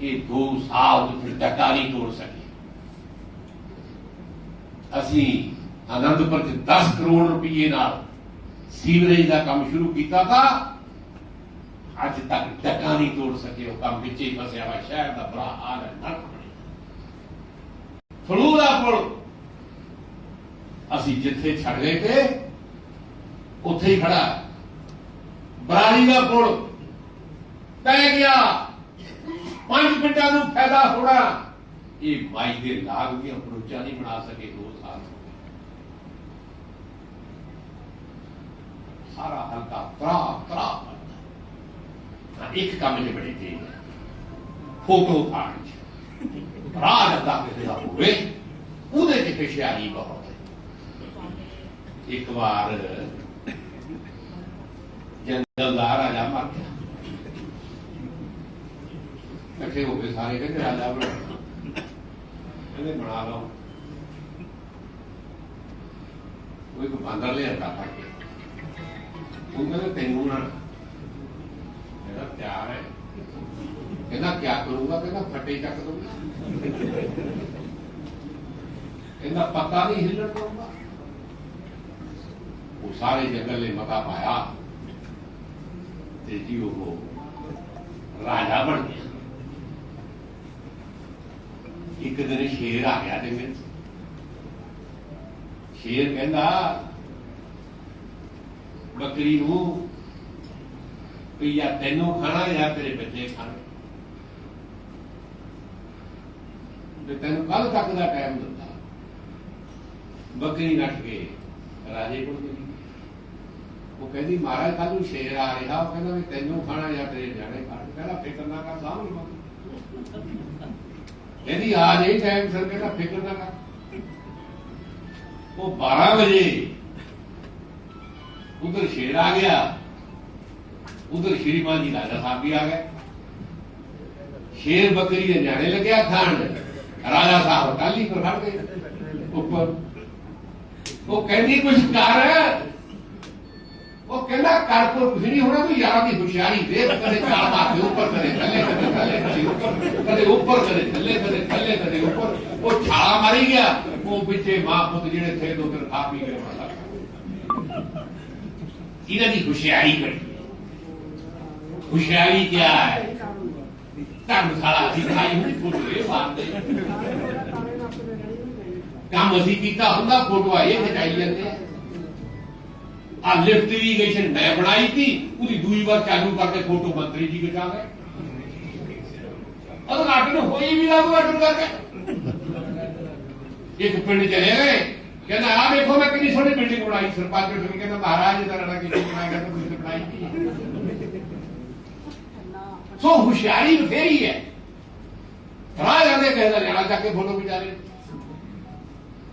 ਇਹ 2 ਸਾਲ ਤੋਂ ਫਿਰ ਨਹੀਂ ਤੋੜ ਸਕੇ। ਅਸੀਂ ਆਨੰਦਪੁਰ ਚ 10 ਕਰੋੜ ਰੁਪਏ ਨਾਲ ਸੀਵਰੇਜ ਦਾ ਕੰਮ ਸ਼ੁਰੂ ਕੀਤਾ ਤਾਂ ਅੱਜ ਤੱਕ ਡੱਕਾ ਨਹੀਂ ਤੋੜ ਸਕੇ। ਉਹ ਕੰਮ ਵਿੱਚ ਹੀ ਫਸਿਆ ਹੋਇਆ। ਸ਼ਹਿਰ ਦਾ ਬੁਰਾ ਹਾਲ ਹੈ, ਨਰਕ ਫਲੂ ਦਾ ਪੁਲ ਅਸੀਂ ਜਿੱਥੇ ਛੱਡ ਗਏ ਤੇ ਉੱਥੇ ਹੀ ਖੜਾ। ਬਰਾਲੀ ਦਾ ਪੁਲ ਪੈ ਗਿਆ। ਪੰਜ ਪਿੰਡਾਂ ਨੂੰ ਫਾਇਦਾ ਹੋਣਾ। ਇਹ ਮਾਈ ਦੇ ਲਾਗ ਦੀਆਂ ਪਰੋਚਾਂ ਨਹੀਂ ਬਣਾ ਸਕੇ ਦੋ ਸਾਲ। ਸਾਰਾ ਹਲਕਾ ਤਰਾ ਤਰਾ ਬਣਦਾ। ਇੱਕ ਕੰਮ ਨੇ ਬੜੇ ਤੇ ਫੋਟੋ ਪਾਣ ਚ। ਰਾਜ ਦਾ ਕਿਸੇ ਦਾ ਹੋਵੇ, ਉਹਦੇ ਤੇ ਖੁਸ਼ਿਆਰੀ ਬਹੁਤ ਹੈ। ਇੱਕ ਵਾਰ ਜੰਗਲ ਦਾ ਰਾਜਾ ਮਰ ਗਿਆ। ਇਕੱਠੇ ਹੋ ਕੇ ਸਾਰੇ ਕਹਿੰਦੇ ਰਾਜਾ ਬਣਾ ਕਹਿੰਦੇ, ਬਣਾ ਲਓ। ਕੋਈ ਕੋ ਬਾਂਦਰ ਲਿਆ ਆਤਾ ਫੜ ਕੇ। ਉਹ ਕਹਿੰਦਾ, ਤੈਨੂੰ ਨਾ ਇਹਦਾ ਪਿਆਰ ਹੈ। ਕਹਿੰਦਾ ਕੀ ਕਰੂੰਗਾ? ਕਹਿੰਦਾ, ਫੱਟੇ ਚੱਕ ਦੂੰਗਾ ਕਹਿੰਦਾ ਪਤਾ ਨਹੀਂ ਹਿੱਲਣ ਦਊਂਗਾ। ਉਹ ਸਾਰੇ ਜੰਗਲ ਨੇ ਮਤਾ ਪਾਇਆ। ਤੇ ਜੀ ਉਹ ਰਾਜਾ ਬਣ ਗਿਆ। ਇੱਕ ਦਿਨ ਸ਼ੇਰ ਆ ਗਿਆ ਜੰਗਲ 'ਚ। ਸ਼ੇਰ ਕਹਿੰਦਾ, ਬੱਕਰੀ ਨੂੰ ਵੀ ਜਾਂ ਤੈਨੂੰ ਖਾਣਾ ਜਾਂ ਤੇਰੇ ਬੱਚੇ ਖਾਣੇ ਤੇ ਤੈਨੂੰ ਕੱਲ ਤੱਕ ਦਾ ਟਾਈਮ ਦਿੱਤਾ। ਬੱਕਰੀ ਨੱਠ ਕੇ ਰਾਜੇ ਕੋਲ ਗਈ। ਉਹ ਕਹਿੰਦੀ, ਮਹਾਰਾਜ ਕੱਲ ਨੂੰ ਸ਼ੇਰ ਆ ਰਿਹਾ। ਉਹ ਕਹਿੰਦਾ ਵੀ ਤੈਨੂੰ ਖਾਣਾ ਜਾਂ ਤੇਰੇ ਜਾਣੇ ਖਾਣ। ਕਹਿੰਦਾ, ਫਿਕਰ ਨਾ ਕਰ ਸਾਹਮਣੇ ਕਹਿੰਦੀ ਆ ਜੇ ਟਾਈਮ ਸਰ ਕਹਿੰਦਾ ਫਿਕਰ ਨਾ ਕਰ। ਉਹ 12 ਵਜੇ ਉਧਰ ਸ਼ੇਰ ਆ ਗਿਆ। ਉਧਰ ਸ਼੍ਰੀਮਾਨ ਜੀ ਰਾਜਾ ਸਾਹਿਬ ਵੀ ਆ ਗਏ। ਸ਼ੇਰ ਬੱਕਰੀ ਦੇ ਜਾਣੇ ਲੱਗਿਆ ਖਾਣ। ਰਾਜਾ ਸਾਹਿਬ ਕਾਲੀ ਪਰ ਖੜ ਗਏ ਉੱਪਰ। ਉਹ ਕਹਿੰਦੀ ਕੁਝ ਕਰ। ਉਹ ਕਹਿੰਦਾ ਕਰ ਕੋ ਕੁਝ ਨਹੀਂ ਹੋਣਾ ਤੂੰ ਯਾਰਾਂ ਦੀ ਹੁਸ਼ਿਆਰੀ ਦੇਖ ਕਦੇ ਛਾਲ ਮਾਰ ਕੇ ਉੱਪਰ ਕਦੇ ਥੱਲੇ ਕਦੇ ਥੱਲੇ ਕਦੇ ਉੱਪਰ ਕਦੇ ਉੱਪਰ ਕਦੇ ਥੱਲੇ ਕਦੇ ਥੱਲੇ ਕਦੇ ਉੱਪਰ। ਉਹ ਛਾਲਾ ਮਾਰੀ ਗਿਆ। ਉਹ ਪਿੱਛੇ ਮਾਂ ਪੁੱਤ ਜਿਹੜੇ ਥੇ ਦੋ ਦਿਨ ਖਾ ਪੀ ਗਏ ਮਾਤਾ ਇਹਨਾਂ ਦੀ ਹੁਸ਼ਿਆਰੀ ਬੜੀ। ਹੁਸ਼ਿਆਰੀ ਕੀ ਹੈ? ਧਰਮਸ਼ਾਲਾ ਦੀ ਖਾਈ ਹੋਈ ਫੋਟੋ ਇਹ ਮਾਰਦੇ ਕੰਮ ਅਸੀਂ ਕੀਤਾ ਹੁੰਦਾ ਫੋਟੋ ਇਹ ਖਿਚਾਈ ਜਾਂਦੇ ਆ। ਆ ਲਿਫਟ ਇਰੀਗੇਸ਼ਨ ਮੈਂ ਬਣਾਈ ਸੀ, ਉਹਦੀ ਦੂਈ ਵਾਰ ਚਾਲੂ ਕਰਕੇ ਫੋਟੋ ਮੰਤਰੀ ਜੀ ਖਿਚਾ ਗਏ ਉਦਘਾਟਨ ਹੋਈ ਵੀ ਨਾ ਉਦਘਾਟਨ ਕਰਕੇ। ਇੱਕ ਪਿੰਡ ਚਲੇ ਗਏ, ਕਹਿੰਦਾ ਆ ਵੇਖੋ ਮੈਂ ਕਿੰਨੀ ਸੋਹਣੀ ਬਿਲਡਿੰਗ ਬਣਾਈ, ਸਰਪੰਚ ਨੂੰ ਕਹਿੰਦਾ ਮਹਾਰਾਜ ਦਾ ਰਣਾ ਕਿੱਥੇ ਬਣਾਇਆ ਗਿਆ ਤੁਸੀਂ ਬਣਾਈ ਕੀ ਸੋ ਹੁਸ਼ਿਆਰੀ ਬਥੇਰੀ ਹੈ। ਰਾਹ ਜਾਂਦੇ ਕਹਿੰਦਾ ਲੈਣਾ ਚੱਕ ਕੇ ਫੋਟੋ ਖਿਚਾ ਰਹੇ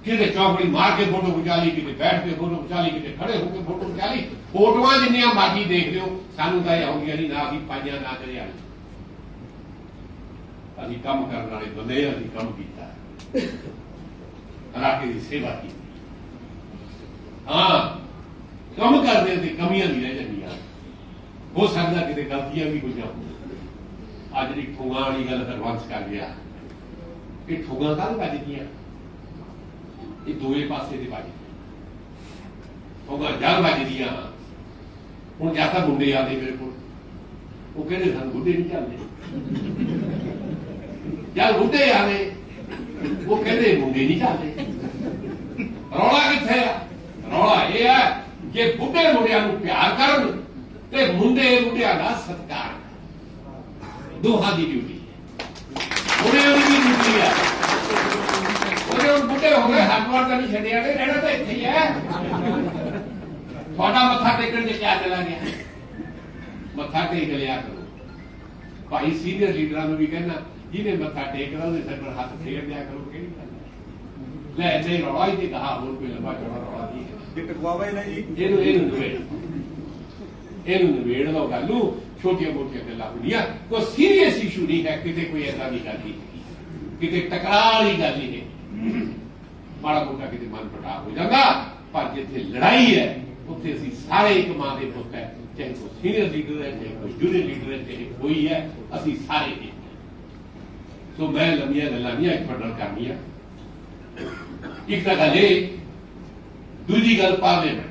ਕਿਤੇ ਚੌਕੜੀ ਮਾਰ ਕੇ ਫੋਟੋ ਖਿਚਾ ਲਈ ਕਿਤੇ ਬੈਠ ਕੇ ਫੋਟੋ ਖਿਚਾ ਲਈ ਕਿਤੇ ਖੜੇ ਹੋ ਕੇ ਫੋਟੋ ਖਿਚਾ ਲਈ। ਫੋਟੋਆਂ ਜਿੰਨੀਆਂ ਮਰਜ਼ੀ ਦੇਖ ਲਿਓ ਸਾਨੂੰ ਤਾਂ ਇਹ ਆਉਂਦੀਆਂ ਨਹੀਂ ਨਾ ਅਸੀਂ ਪਾਈਆਂ ਨਾ ਕਰਿਆ। ਅਸੀਂ ਕੰਮ ਕਰਨ ਵਾਲੇ ਬੰਦੇ ਹਾਂ, ਅਸੀਂ ਕੰਮ ਕੀਤਾ। ਰਾਕੇ ਦੀ ਸੇਵਾ ਕੀਤੀ। ਹਾਂ ਕੰਮ ਕਰਦੇ ਤੇ ਕਮੀਆਂ ਨਹੀਂ ਰਹਿ ਜਾਂਦੀਆਂ। ਹੋ ਸਕਦਾ ਕਿਤੇ ਗਲਤੀਆਂ ਵੀ ਹੋਈਆਂ ਹੋਣ ਅੱਜ ਦੀ ਠੋਗਾਂ ਵਾਲੀ ਗੱਲ ਹਰਵੰਸ ਕਰ ਗਿਆ ਇਹ ਠੋਗਾਂ ਕਾਹਦੇ ਵੱਜਦੀਆਂ? ਇਹ ਦੋਏ ਪਾਸੇ ਦੇ ਵੱਜਦੀਆਂ ਠੋਗਾਂ ਜਦ ਵੱਜਦੀਆਂ ਹੁਣ ਜਾਂ ਤਾਂ ਮੁੰਡੇ ਆਦੇ ਮੇਰੇ ਕੋਲ। ਉਹ ਕਹਿੰਦੇ, ਸਾਨੂੰ ਬੁੱਢੇ ਨਹੀਂ ਚੱਲਦੇ। ਜਦ ਬੁੱਢੇ ਆਦੇ ਉਹ ਕਹਿੰਦੇ, ਮੁੰਡੇ ਨਹੀਂ ਚੱਲਦੇ। ਰੌਲਾ ਕਿੱਥੇ ਆ? ਰੌਲਾ ਇਹ ਹੈ ਕਿ ਬੁੱਢੇ ਮੁੰਡਿਆਂ ਨੂੰ ਪਿਆਰ ਕਰਨ ਤੇ ਮੁੰਡੇ ਮੁੰਡਿਆਂ ਦਾ ਸਤਿਕਾਰ ਦੋਹਾਂ ਦੀ ਡਿਊਟੀ ਹੈ। ਉਹਨੇ ਉਹਦੀ ਡਿਊਟੀ ਹੈ। ਉਹਨੇ ਉਹ ਬੁੱਢੇ ਹੋ ਗਏ ਹੱਥਵਾਰ ਤਾਂ ਨਹੀਂ ਛੱਡਿਆ ਨੇ ਰਹਿਣਾ ਤਾਂ ਇੱਥੇ ਹੀ ਹੈ। ਤੁਹਾਡਾ ਮੱਥਾ ਟੇਕਣ ਦੇ ਕਿਆ ਚਲਾ ਗਿਆ? ਮੱਥਾ ਟੇਕ ਲਿਆ ਕਰੋ। ਭਾਈ ਸੀਨੀਅਰ ਲੀਡਰਾਂ ਨੂੰ ਵੀ ਕਹਿਣਾ ਜਿਹਨੇ ਮੱਥਾ ਟੇਕਣਾ ਉਹਦੇ ਸਿਰ ਪਰ ਹੱਥ ਫੇਰ ਦਿਆ ਕਰੋ ਕਿਹੜੀ ਗੱਲ ਲੈ ਤੇ ਰੌਲਾ ਹੀ ਤੇ ਕਹਾ ਹੋਰ ਕੋਈ ਲੰਬਾ ਚੌੜਾ ਰੌਲਾ ਨਹੀਂ ਇਹ ਟਕਵਾਵਾ ਹੀ ਨਹੀਂ ਇਹਨੂੰ ਇਹਨੂੰ ਨਵੇੜ ਇਹਨੂੰ ਨਵੇੜ ਲਓ ਗੱਲ ਛੋਟੀਆਂ ਮੋਟੀਆਂ ਗੱਲਾਂ ਹੁੰਦੀਆਂ। ਕੋਈ ਸੀਰੀਅਸ ਇਸ਼ੂ ਨਹੀਂ ਹੈ ਕਿਤੇ ਕੋਈ ਐਸਾ ਗੱਲ ਨਹੀਂ ਹੈਗੀ। ਕਿਤੇ ਟਕਰਾਅ ਵਾਲੀ ਗੱਲ ਨਹੀਂ ਹੈ। ਮਾੜਾ ਮੋਟਾ ਕਿਤੇ ਮਨ ਪਟਾ ਹੋ ਜਾਂਦਾ, ਪਰ ਜਿੱਥੇ ਲੜਾਈ ਹੈ, ਉੱਥੇ ਅਸੀਂ ਸਾਰੇ ਇੱਕ ਮਾਂ ਦੇ ਪੁੱਤ ਹੈ, ਚਾਹੇ ਕੋਈ ਸੀਨੀਅਰ ਲੀਡਰ ਹੈ, ਚਾਹੇ ਕੋਈ ਜੂਨੀਅਰ ਲੀਡਰ ਹੈ, ਚਾਹੇ ਕੋਈ ਹੈ, ਅਸੀਂ ਸਾਰੇ ਇੱਕ ਸੋ ਮੈਂ ਲੰਮੀਆਂ ਗੱਲਾਂ ਨਹੀਂ ਅੱਜ ਤੁਹਾਡੇ ਨਾਲ ਕਰਨੀਆਂ। ਇੱਕ ਤਾਂ ਗੱਲ ਇਹ, ਦੂਜੀ ਗੱਲ ਪਾਰਲੀਮੈਂਟ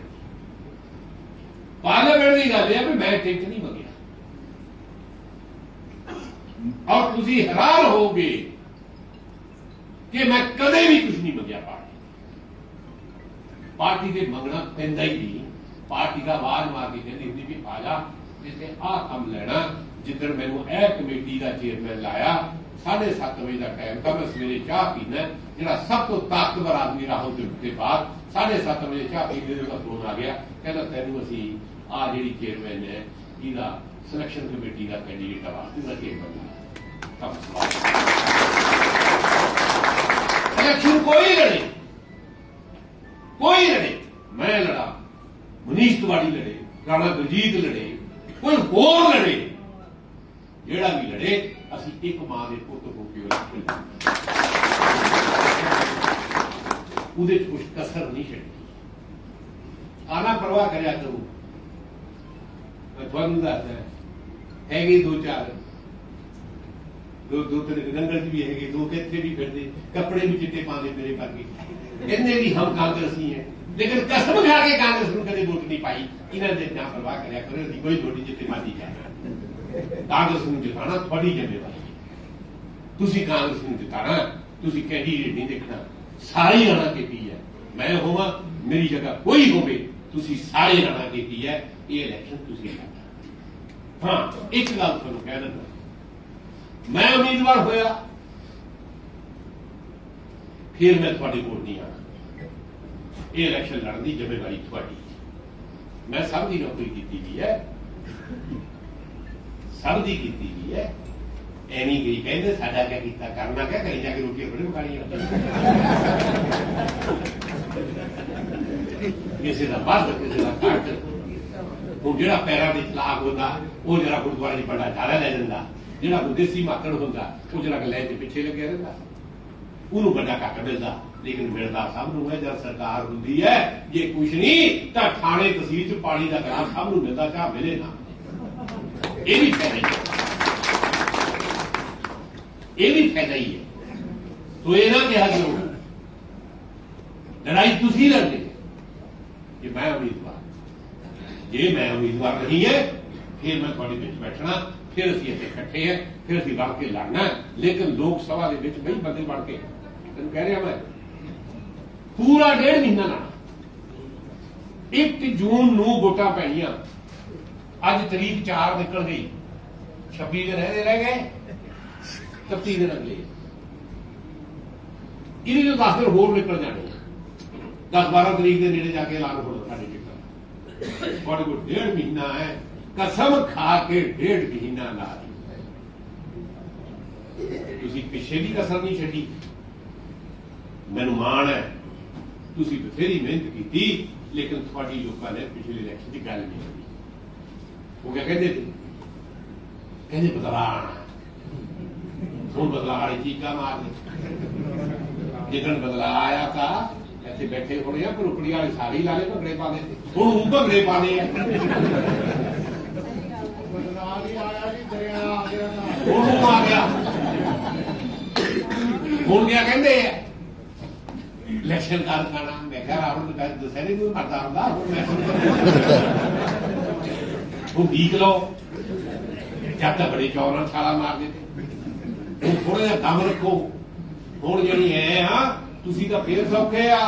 ਪਾਰਲੀਮੈਂਟ ਦੀ ਗੱਲ ਇਹ ਹੈ ਵੀ ਮੈਂ ਟਿਕਟ ਨਹੀਂ ਮੰਗਿਆ। ਔਰ ਤੁਸੀਂ ਹੈਰਾਨ ਹੋਗੇ ਕਿ ਮੈਂ ਕਦੇ ਵੀ ਕੁਝ ਨਹੀਂ ਮੰਗਿਆ ਪਾਰਟੀ ਪਾਰਟੀ ਦੇ ਮੰਗਣਾ ਪੈਂਦਾ ਹੀ ਨਹੀਂ। ਪਾਰਟੀ ਦਾ ਆਵਾਜ਼ ਮਾਰ ਕੇ ਕਹਿੰਦੀ ਹੁੰਦੀ ਵੀ ਆ ਜਾ ਤੇ ਆਹ ਕੰਮ ਲੈਣਾ, ਜਿੱਦਣ ਮੈਨੂੰ ਇਹ ਕਮੇਟੀ ਦਾ ਚੇਅਰਮੈਨ ਲਾਇਆ 7:30 ਵਜੇ ਦਾ ਟਾਈਮ ਤਾਂ ਮੈਂ ਸਵੇਰੇ ਚਾਹ ਪੀਣਾ ਜਿਹੜਾ ਸਭ ਤੋਂ ਤਾਕਤਵਰ ਆਦਮੀ ਰਾਹੁਲ ਦੇ ਉੱਤੇ ਬਾਅਦ 7:30 ਵਜੇ ਚਾਹ ਪੀਂਦੇ ਦੇ ਦਾ ਫੋਨ ਆ ਗਿਆ, ਕਹਿੰਦਾ ਤੈਨੂੰ ਅਸੀਂ ਆ ਜਿਹੜੀ ਚੇਅਰਮੈਨ ਹੈ, ਇਹਦਾ ਸਿਲੈਕਸ਼ਨ ਕਮੇਟੀ ਦਾ ਕੈਂਡੀਡੇਟ ਆ, ਵਾਸਤੇ ਦਾ ਚੇਅਰਮੈਨ ਕੰਮ ਇਲੈਕਸ਼ਨ ਕੋਈ ਲੜੇ। ਕੋਈ ਲੜੇ। ਮੈਂ ਲੜਾ। ਮਨੀਸ਼ ਤਿਵਾੜੀ ਲੜੇ। ਰਾਣਾ ਗੁਰਜੀਤ ਲੜੇ। ਕੋਈ ਹੋਰ ਲੜੇ। ਜਿਹੜਾ ਵੀ ਲੜੇ, ਅਸੀਂ ਇੱਕ ਮਾਂ ਦੇ ਪੁੱਤ ਹੋ ਕੇ ਉਹਦੇ ਚ ਕੁਝ ਕਸਰ ਨਹੀਂ ਛੱਡੀ ਆਨਾ ਪਰਵਾਹ ਕਰਿਆ ਕਰੋ। ਮੈਂ ਤੁਹਾਨੂੰ ਦੱਸਦਾ, ਹੈਗੇ ਦੋ ਚਾਰ ਦੋ ਦੋ ਤਿੰਨ ਜੰਗਲ ਚ ਵੀ ਹੈਗੇ ਦੋ ਕਿ ਇੱਥੇ ਵੀ ਫਿਰਦੇ, ਕੱਪੜੇ ਵੀ ਚਿੱਟੇ ਪਾਉਂਦੇ ਮੇਰੇ ਵਰਗੇ। ਕਹਿੰਦੇ ਵੀ ਹਮ ਕਾਂਗਰਸੀ ਹੈ ਲੇਕਿਨ ਕਸਮ ਖਾ ਕੇ ਕਾਂਗਰਸ ਨੂੰ ਕਦੇ ਵੋਟ ਨਹੀਂ ਪਾਈ। ਇਹਨਾਂ ਦੇ ਨਾ ਪਰਵਾਹ ਕਰਿਆ ਕਰੋ, ਅਸੀਂ ਕੋਈ ਤੁਹਾਡੀ ਜਿੱਤੇ ਮਾਦੀ ਕਰ ਕਾਂਗਰਸ ਨੂੰ ਜਿਤਾਣਾ ਤੁਹਾਡੀ ਜ਼ਿੰਮੇਵਾਰੀ ਤੁਸੀਂ ਕਾਂਗਰਸ ਨੂੰ ਜਿਤਾਣਾ ਤੁਸੀਂ ਕੈਂਡੀਡੇਟ ਨਹੀਂ ਦੇਖਣਾ। ਸਾਰੇ ਹੀ ਰਾਣਾ ਕੀਤੀ ਹੈ। ਮੈਂ ਹੋਵਾਂ, ਮੇਰੀ ਜਗ੍ਹਾ ਕੋਈ ਹੋਵੇ, ਤੁਸੀਂ ਸਾਰੇ ਰਾਣਾ ਕੀਤੀ ਹੈ। ਇਹ ਇਲੈਕਸ਼ਨ ਤੁਸੀਂ ਲੜਨਾ। ਹਾਂ, ਇੱਕ ਗੱਲ ਤੁਹਾਨੂੰ ਕਹਿ ਦਿੰਦਾ। ਮੈਂ ਉਮੀਦਵਾਰ ਹੋਇਆ। ਫਿਰ ਮੈਂ ਤੁਹਾਡੇ ਕੋਲ ਨਹੀਂ ਆਣਾ। ਇਹ ਇਲੈਕਸ਼ਨ ਲੜਨ ਦੀ ਜ਼ਿੰਮੇਵਾਰੀ ਤੁਹਾਡੀ। ਮੈਂ ਸਭ ਦੀ ਨੌਕਰੀ ਕੀਤੀ ਵੀ ਹੈ। ਸਭ ਦੀ ਕੀਤੀ ਵੀ ਹੈ। ਐਵੇਂ ਗਈ ਕਹਿੰਦੇ ਸਾਡਾ ਕਿਆ ਕੀਤਾ, ਕਰਨਾ ਕਿਆ ਕਰੀ ਜਾ ਕੇ ਰੋਟੀ ਆਪਣੇ ਪਕਾਣੀ ਕਿਸੇ ਦਾ ਵੱਧ ਕਿਸੇ ਦਾ ਘੱਟ। ਹੁਣ ਜਿਹੜਾ ਪੈਰਾਂ ਦੇ ਚਲਾਕ ਹੁੰਦਾ, ਉਹ ਜਿਹੜਾ ਗੁਰਦੁਆਰੇ 'ਚ ਬੜਾ ਝਾੜਾ ਲੈ ਜਾਂਦਾ ਜਿਹੜਾ ਕੋਈ ਦੇਸੀ ਮਾਕੜ ਹੁੰਦਾ, ਉਹ ਜਿਹੜਾ ਲੈ ਦੇ ਪਿੱਛੇ ਲੱਗਿਆ ਰਹਿੰਦਾ। ਉਹਨੂੰ ਵੱਡਾ ਕੱਟ ਮਿਲਦਾ, ਲੇਕਿਨ ਮਿਲਦਾ ਸਭ ਨੂੰ ਹੈ, ਜਦ ਸਰਕਾਰ ਹੁੰਦੀ ਹੈ, ਜੇ ਕੁਛ ਨਹੀਂ ਤਾਂ ਥਾਣੇ ਤਹਿਸੀਲ 'ਚ ਪਾਣੀ ਦਾ ਗਲਾਸ ਸਭ ਨੂੰ ਮਿਲਦਾ, ਚਾਹ ਮਿਲੇ ਨਾ। ਇਹ ਵੀ ਫਾਇਦਾ ਹੀ ਹੈ। ਇਹ ਵੀ ਫਾਇਦਾ ਹੀ ਹੈ। ਤੋ ਇਹ ਨਾ ਕਿਹਾ ਕਰੋ ਲੜਾਈ ਤੁਸੀਂ ਲੜਦੇ ਜੇ ਮੈਂ ਉਮੀਦਵਾਰ, ਜੇ ਮੈਂ ਉਮੀਦਵਾਰ ਨਹੀਂ ਹੈ, ਫਿਰ ਮੈਂ ਤੁਹਾਡੇ ਵਿੱਚ ਬੈਠਣਾ। ਫਿਰ ਅਸੀਂ ਇੱਥੇ ਇਕੱਠੇ ਹੈ ਫਿਰ ਅਸੀਂ ਰਲ ਕੇ ਲੜਨਾ ਲੇਕਿਨ ਲੋਕ ਸਭਾ ਦੇ ਵਿੱਚ ਬਈ ਬੰਦੇ ਬਣ ਕੇ, ਤੈਨੂੰ ਕਹਿ ਰਿਹਾ ਮੈਂ, ਪੂਰਾ ਡੇਢ ਮਹੀਨਾ ਨਾ 1 ਜੂਨ ਨੂੰ ਵੋਟਾਂ ਪੈਣੀਆਂ। ਅੱਜ ਤਰੀਕ 4 ਨਿਕਲ ਗਈ। 26 ਦਿਨ ਰਹਿ ਰਹਿ ਗਏ 31 ਦਿਨ ਅਗਲੇ। ਇਹਦੇ ਜੋ 10 ਦਿਨ ਹੋਰ ਨਿਕਲ ਜਾਣੇ। 10 12 ਤਰੀਕ ਦੇ ਨੇੜੇ ਜਾ ਕੇ ਐਲਾਨ ਹੋਣਾ ਸਾਡੇ ਟਿਕਟ ਤੁਹਾਡੇ ਕੋਲ ਡੇਢ ਮਹੀਨਾ ਹੈ। ਕਸਮ ਖਾ ਕੇ ਡੇਢ ਮਹੀਨਾ ਲਾ ਤੁਸੀਂ ਪਿੱਛੇ ਵੀ ਕਸਰ ਨਹੀਂ ਛੱਡੀ। ਮੈਨੂੰ ਮਾਣ ਹੈ। ਤੁਸੀਂ ਬਥੇਰੀ ਮਿਹਨਤ ਕੀਤੀ, ਲੇਕਿਨ ਤੁਹਾਡੀ ਲੋਕਾਂ ਨੇ ਪਿਛਲੇ ਇਲੈਕਸ਼ਨ ਦੀ ਗੱਲ ਨਹੀਂ ਕੀਤੀ। ਉਹ ਕਿਆ ਕਹਿੰਦੇ ਸੀ? ਕਹਿੰਦੇ ਬਦਲਾਣਾ ਹੁਣ ਬਦਲਾ ਵਾਲੀ ਚੀਕਾਂ ਮਾਰਦੇ। ਜਿੱਦਣ ਬਦਲਾ ਆਇਆ ਤਾਂ ਇੱਥੇ ਬੈਠੇ ਹੋਣੇ ਆ ਭਰੁਕੜੀ ਵਾਲੇ ਸਾਰੇ ਹੀ ਲਾਲੇ ਭੰਗੜੇ ਪਾਦੇ ਹੁਣ ਉਹ ਭੰਗੜੇ ਪਾਦੇ ਆ। ਹੁਣ ਉਹ ਆ ਗਿਆ ਹੁਣ ਗਿਆ ਕਹਿੰਦੇ ਆ? ਇਲੈਕਸ਼ਨ ਕਰ ਮੈਂ ਕਿਹਾ ਰਾਵਣ ਨੂੰ ਕਹਿੰਦੇ ਦਸਹਿਰੇ ਨੂੰ ਮਰਦਾ ਹੁੰਦਾ, ਹੁਣ ਮੈਂ ਉਹ ਵੀਕ ਲਓ। ਜਦ ਤੱਕ ਬੜੇ ਚੌਰਾਂ ਛਾਲਾ ਮਾਰਦੇ ਦਿੱਤੇ ਹੁਣ ਥੋੜਾ ਜਿਹਾ ਦਮ ਰੱਖੋ। ਹੁਣ ਜਿਹੜੀ ਐ ਆ, ਤੁਸੀਂ ਤਾਂ ਫੇਰ ਸੌਖੇ ਆ।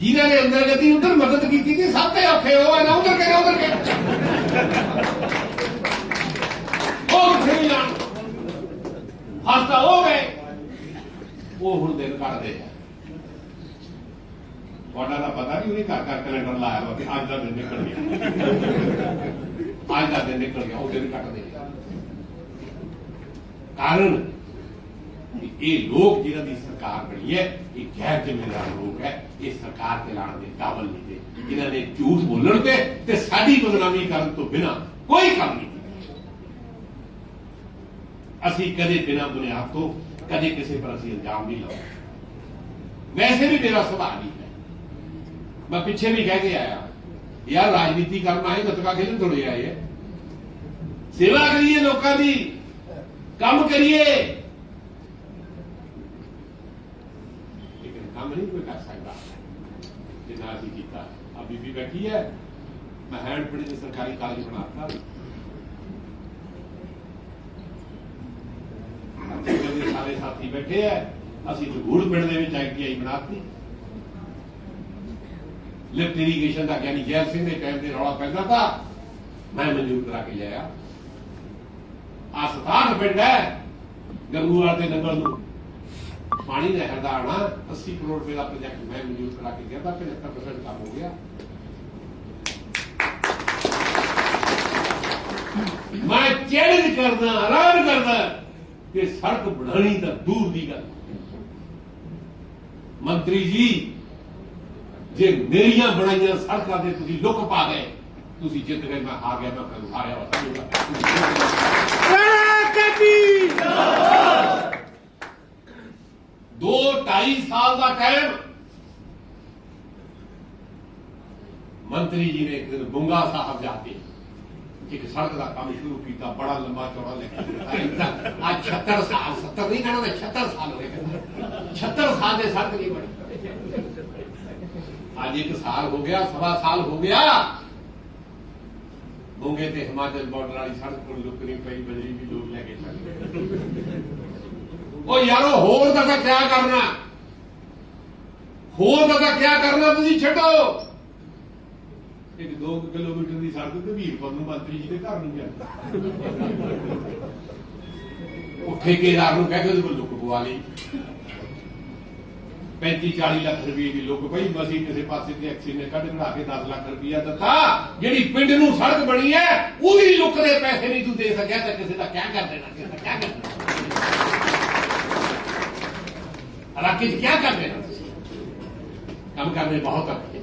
ਜਿਨ੍ਹਾਂ ਨੇ ਅੰਦਰ ਗਤੀ ਉਧਰ ਮਦਦ ਕੀਤੀ ਸੀ ਸਭ ਤੇ ਔਖੇ ਹੋ ਨਾ ਉਧਰ ਕੇ ਉਧਰ ਕੇ। ਉਹ ਕਿੱਥੇ ਜਾਣ ਹਸਤਾ ਹੋ ਗਏ ਉਹ ਹੁਣ ਦਿਨ ਕੱਢਦੇ ਆ। ਤੁਹਾਡਾ ਤਾਂ ਪਤਾ ਨਹੀਂ ਉਹਨੇ ਘਰ ਘਰ ਕੈਲੰਡਰ ਲਾਇਆ ਵਾ ਕਿ ਅੱਜ ਦਾ ਦਿਨ ਨਿਕਲ ਗਿਆ। ਅੱਜ ਦਾ ਦਿਨ ਨਿਕਲ ਗਿਆ, ਉਹ ਦਿਨ ਕੱਟਦੇ ਕਾਰਨ ਇਹ ਲੋਕ ਜਿਹਨਾਂ ਦੀ ਸਰਕਾਰ ਬਣੀ ਹੈ, ਇਹ ਗੈਰ ਜਿੰਮੇਦਾਰ ਲੋਕ ਹੈ, ਇਹ ਸਰਕਾਰ ਤੇ ਲਾਣ ਦੇ ਕਾਬਲ ਨਹੀਂ ਤੇ ਇਹਨਾਂ ਨੇ ਝੂਠ ਬੋਲਣ ਤੇ ਤੇ ਸਾਡੀ ਬਦਨਾਮੀ ਕਰਨ ਤੋਂ ਬਿਨਾ ਕੋਈ ਕੰਮ ਨਹੀਂ ਅਸੀਂ ਕਦੇ ਬਿਨਾ ਬੁਨਿਆਦ ਤੋਂ, ਕਦੇ ਕਿਸੇ ਪਰ ਅਸੀਂ ਇਲਜ਼ਾਮ ਨਹੀਂ ਲਾਉਂਦੇ। ਵੈਸੇ ਵੀ ਮੇਰਾ ਸੁਭਾਅ ਨਹੀਂ ਹੈ। ਮੈਂ ਪਿੱਛੇ ਵੀ ਕਹਿ ਕੇ ਆਇਆ, ਯਾਰ ਰਾਜਨੀਤੀ ਕਰਨ ਆਏ, ਗਤਕਾ ਖੇਡਣ ਥੋੜੇ ਆਏ ਹੈ। ਸੇਵਾ ਕਰੀਏ ਲੋਕਾਂ ਦੀ, ਕੰਮ ਕਰੀਏ ਲੇਕਿਨ ਕੰਮ ਨਹੀਂ ਕੋਈ ਕਰ ਸਕਦਾ ਜਿੰਨਾ ਅਸੀਂ ਕੀਤਾ। ਆ ਬੀਬੀ ਬੈਠੀ ਹੈ। ਮੈਂ ਹੈਂਡ ਪੜੀ ਦੇ ਸਰਕਾਰੀ ਕਾਲਜ ਬਣਾਤਾ ਜਿਹੜੇ ਸਾਰੇ ਸਾਥੀ ਬੈਠੇ ਆ। ਅਸੀਂ ਜਗੂੜ ਪਿੰਡ ਦੇ ਵਿੱਚ ਆਈਟੀਆਈ ਬਣਾਤੀ। ਲਿਫਟ ਇਰੀਗੇਸ਼ਨ ਦਾ ਗਿਆਨੀ ਜੈਲ ਸਿੰਘ ਦੇ ਟਾਈਮ ਤੇ ਰੌਲਾ ਪੈਂਦਾ ਤਾਂ ਮੈਂ ਮਨਜ਼ੂਰ ਕਰਾ ਕੇ ਲਿਆਇਆ। ਆ ਸਤਾਨ ਪਿੰਡ ਹੈ, ਗੰਗੂਵਾਲ ਤੇ ਨੰਗਲ ਨੂੰ। ਪਾਣੀ ਨਹਿਰ ਦਾ ਆਣਾ 80 ਕਰੋੜ ਰੁਪਏ ਦਾ ਪ੍ਰੋਜੈਕਟ ਮੈਂ ਮਨਜ਼ੂਰ ਕਰਾ ਕੇ ਗਿਆ ਤਾਂ 75% ਕੰਮ ਹੋ ਗਿਆ। ਮੈਂ ਚੈਲੰਜ ਕਰਦਾ ਐਲਾਨ ਕਰਦਾ ਕਿ ਸੜਕ ਬਣਾਣੀ ਤਾਂ ਦੂਰ ਦੀ ਗੱਲ। ਮੰਤਰੀ ਜੀ, ਜੇ ਮੇਰੀਆਂ ਬਣਾਈਆਂ ਸੜਕਾਂ ਤੇ ਤੁਸੀਂ ਲੁੱਕ ਪਾ ਗਏ, ਤੁਸੀਂ ਜਿੱਤ ਗਏ, ਮੈਂ ਹਾਰ ਗਿਆ, ਮੈਂ ਹਾਰਿਆ ਵਾ ਦੋ ਢਾਈ ਸਾਲ ਦਾ ਟਾਈਮ ਮੰਤਰੀ ਜੀ ਨੇ ਇੱਕ ਦਿਨ ਬੁੰਗਾ ਸਾਹਿਬ ਜਾ ਕੇ ਇੱਕ ਸੜਕ ਦਾ ਕੰਮ ਸ਼ੁਰੂ ਕੀਤਾ, ਬੜਾ ਲੰਮਾ ਚੌੜਾ ਲਿਖ ਆ 76 ਸਾਲ 70 ਨਹੀਂ ਕਹਿਣਾ ਮੈਂ 76 ਸਾਲ ਹੋਏ 76 ਸਾਲ ਦੇ ਸੜਕ ਨਹੀਂ ਬਣੀ। ਅੱਜ ਇੱਕ ਸਾਲ ਹੋ ਗਿਆ, ਸਵਾ ਸਾਲ ਹੋ ਗਿਆ। ਬੁੰਗੇ ਤੇ ਹਿਮਾਚਲ ਬਾਰਡਰ ਵਾਲੀ ਸੜਕ ਕੋਲ ਲੁੱਕ ਪਈ, ਬਜਰੀ ਵੀ ਲੋਕ ਲੈ ਕੇ ਚੱਲ ਗਏ। ਉਹ ਯਾਰੋ ਹੋਰ ਦਾ ਤਾਂ ਕਿਆ ਕਰਨਾ? ਹੋਰ ਦਾ ਤਾਂ ਕਿਆ ਕਰਨਾ ਤੁਸੀਂ ਛੱਡੋ? ਇੱਕ 2 ਕਿਲੋਮੀਟਰ ਦੀ ਸੜਕ ਤੇ ਵੀਰਪੁਰ ਨੂੰ ਮੰਤਰੀ ਜੀ ਦੇ ਘਰ ਨੂੰ ਜਾਂਦਾ ਉਹ ਠੇਕੇਦਾਰ ਨੂੰ ਕਹਿ ਕੇ ਉਹਦੇ ਕੋਲ ਲੁੱਕ ਪਵਾ ਲਈ। 35 40 ਲੱਖ ਰੁਪਏ ਦੀ ਲੁੱਕ ਪਈ ਮਸੀਂ ਕਿਸੇ ਪਾਸੇ ਤੇ ਐਕਸੀ ਨੇ ਕੱਢ ਕਢਾ ਕੇ 10 ਲੱਖ ਰੁਪਇਆ ਦਿੱਤਾ। ਜਿਹੜੀ ਪਿੰਡ ਨੂੰ ਸੜਕ ਬਣੀ ਹੈ ਉਹਦੀ ਲੁੱਕ ਦੇ ਪੈਸੇ ਨਹੀਂ ਤੂੰ ਦੇ ਸਕਿਆ ਤਾਂ ਕਿਸੇ ਦਾ ਕਿਆ ਕਰ ਦੇਣਾ ਕਿਸੇ ਦਾ ਕਿਆ ਕਰ ਦੇਣਾ। ਹਾਲਾਂਕਿ ਕਿਆ ਕਰ ਦੇਣਾ ਕੰਮ ਕਰਨੇ ਬਹੁਤ ਔਖੇ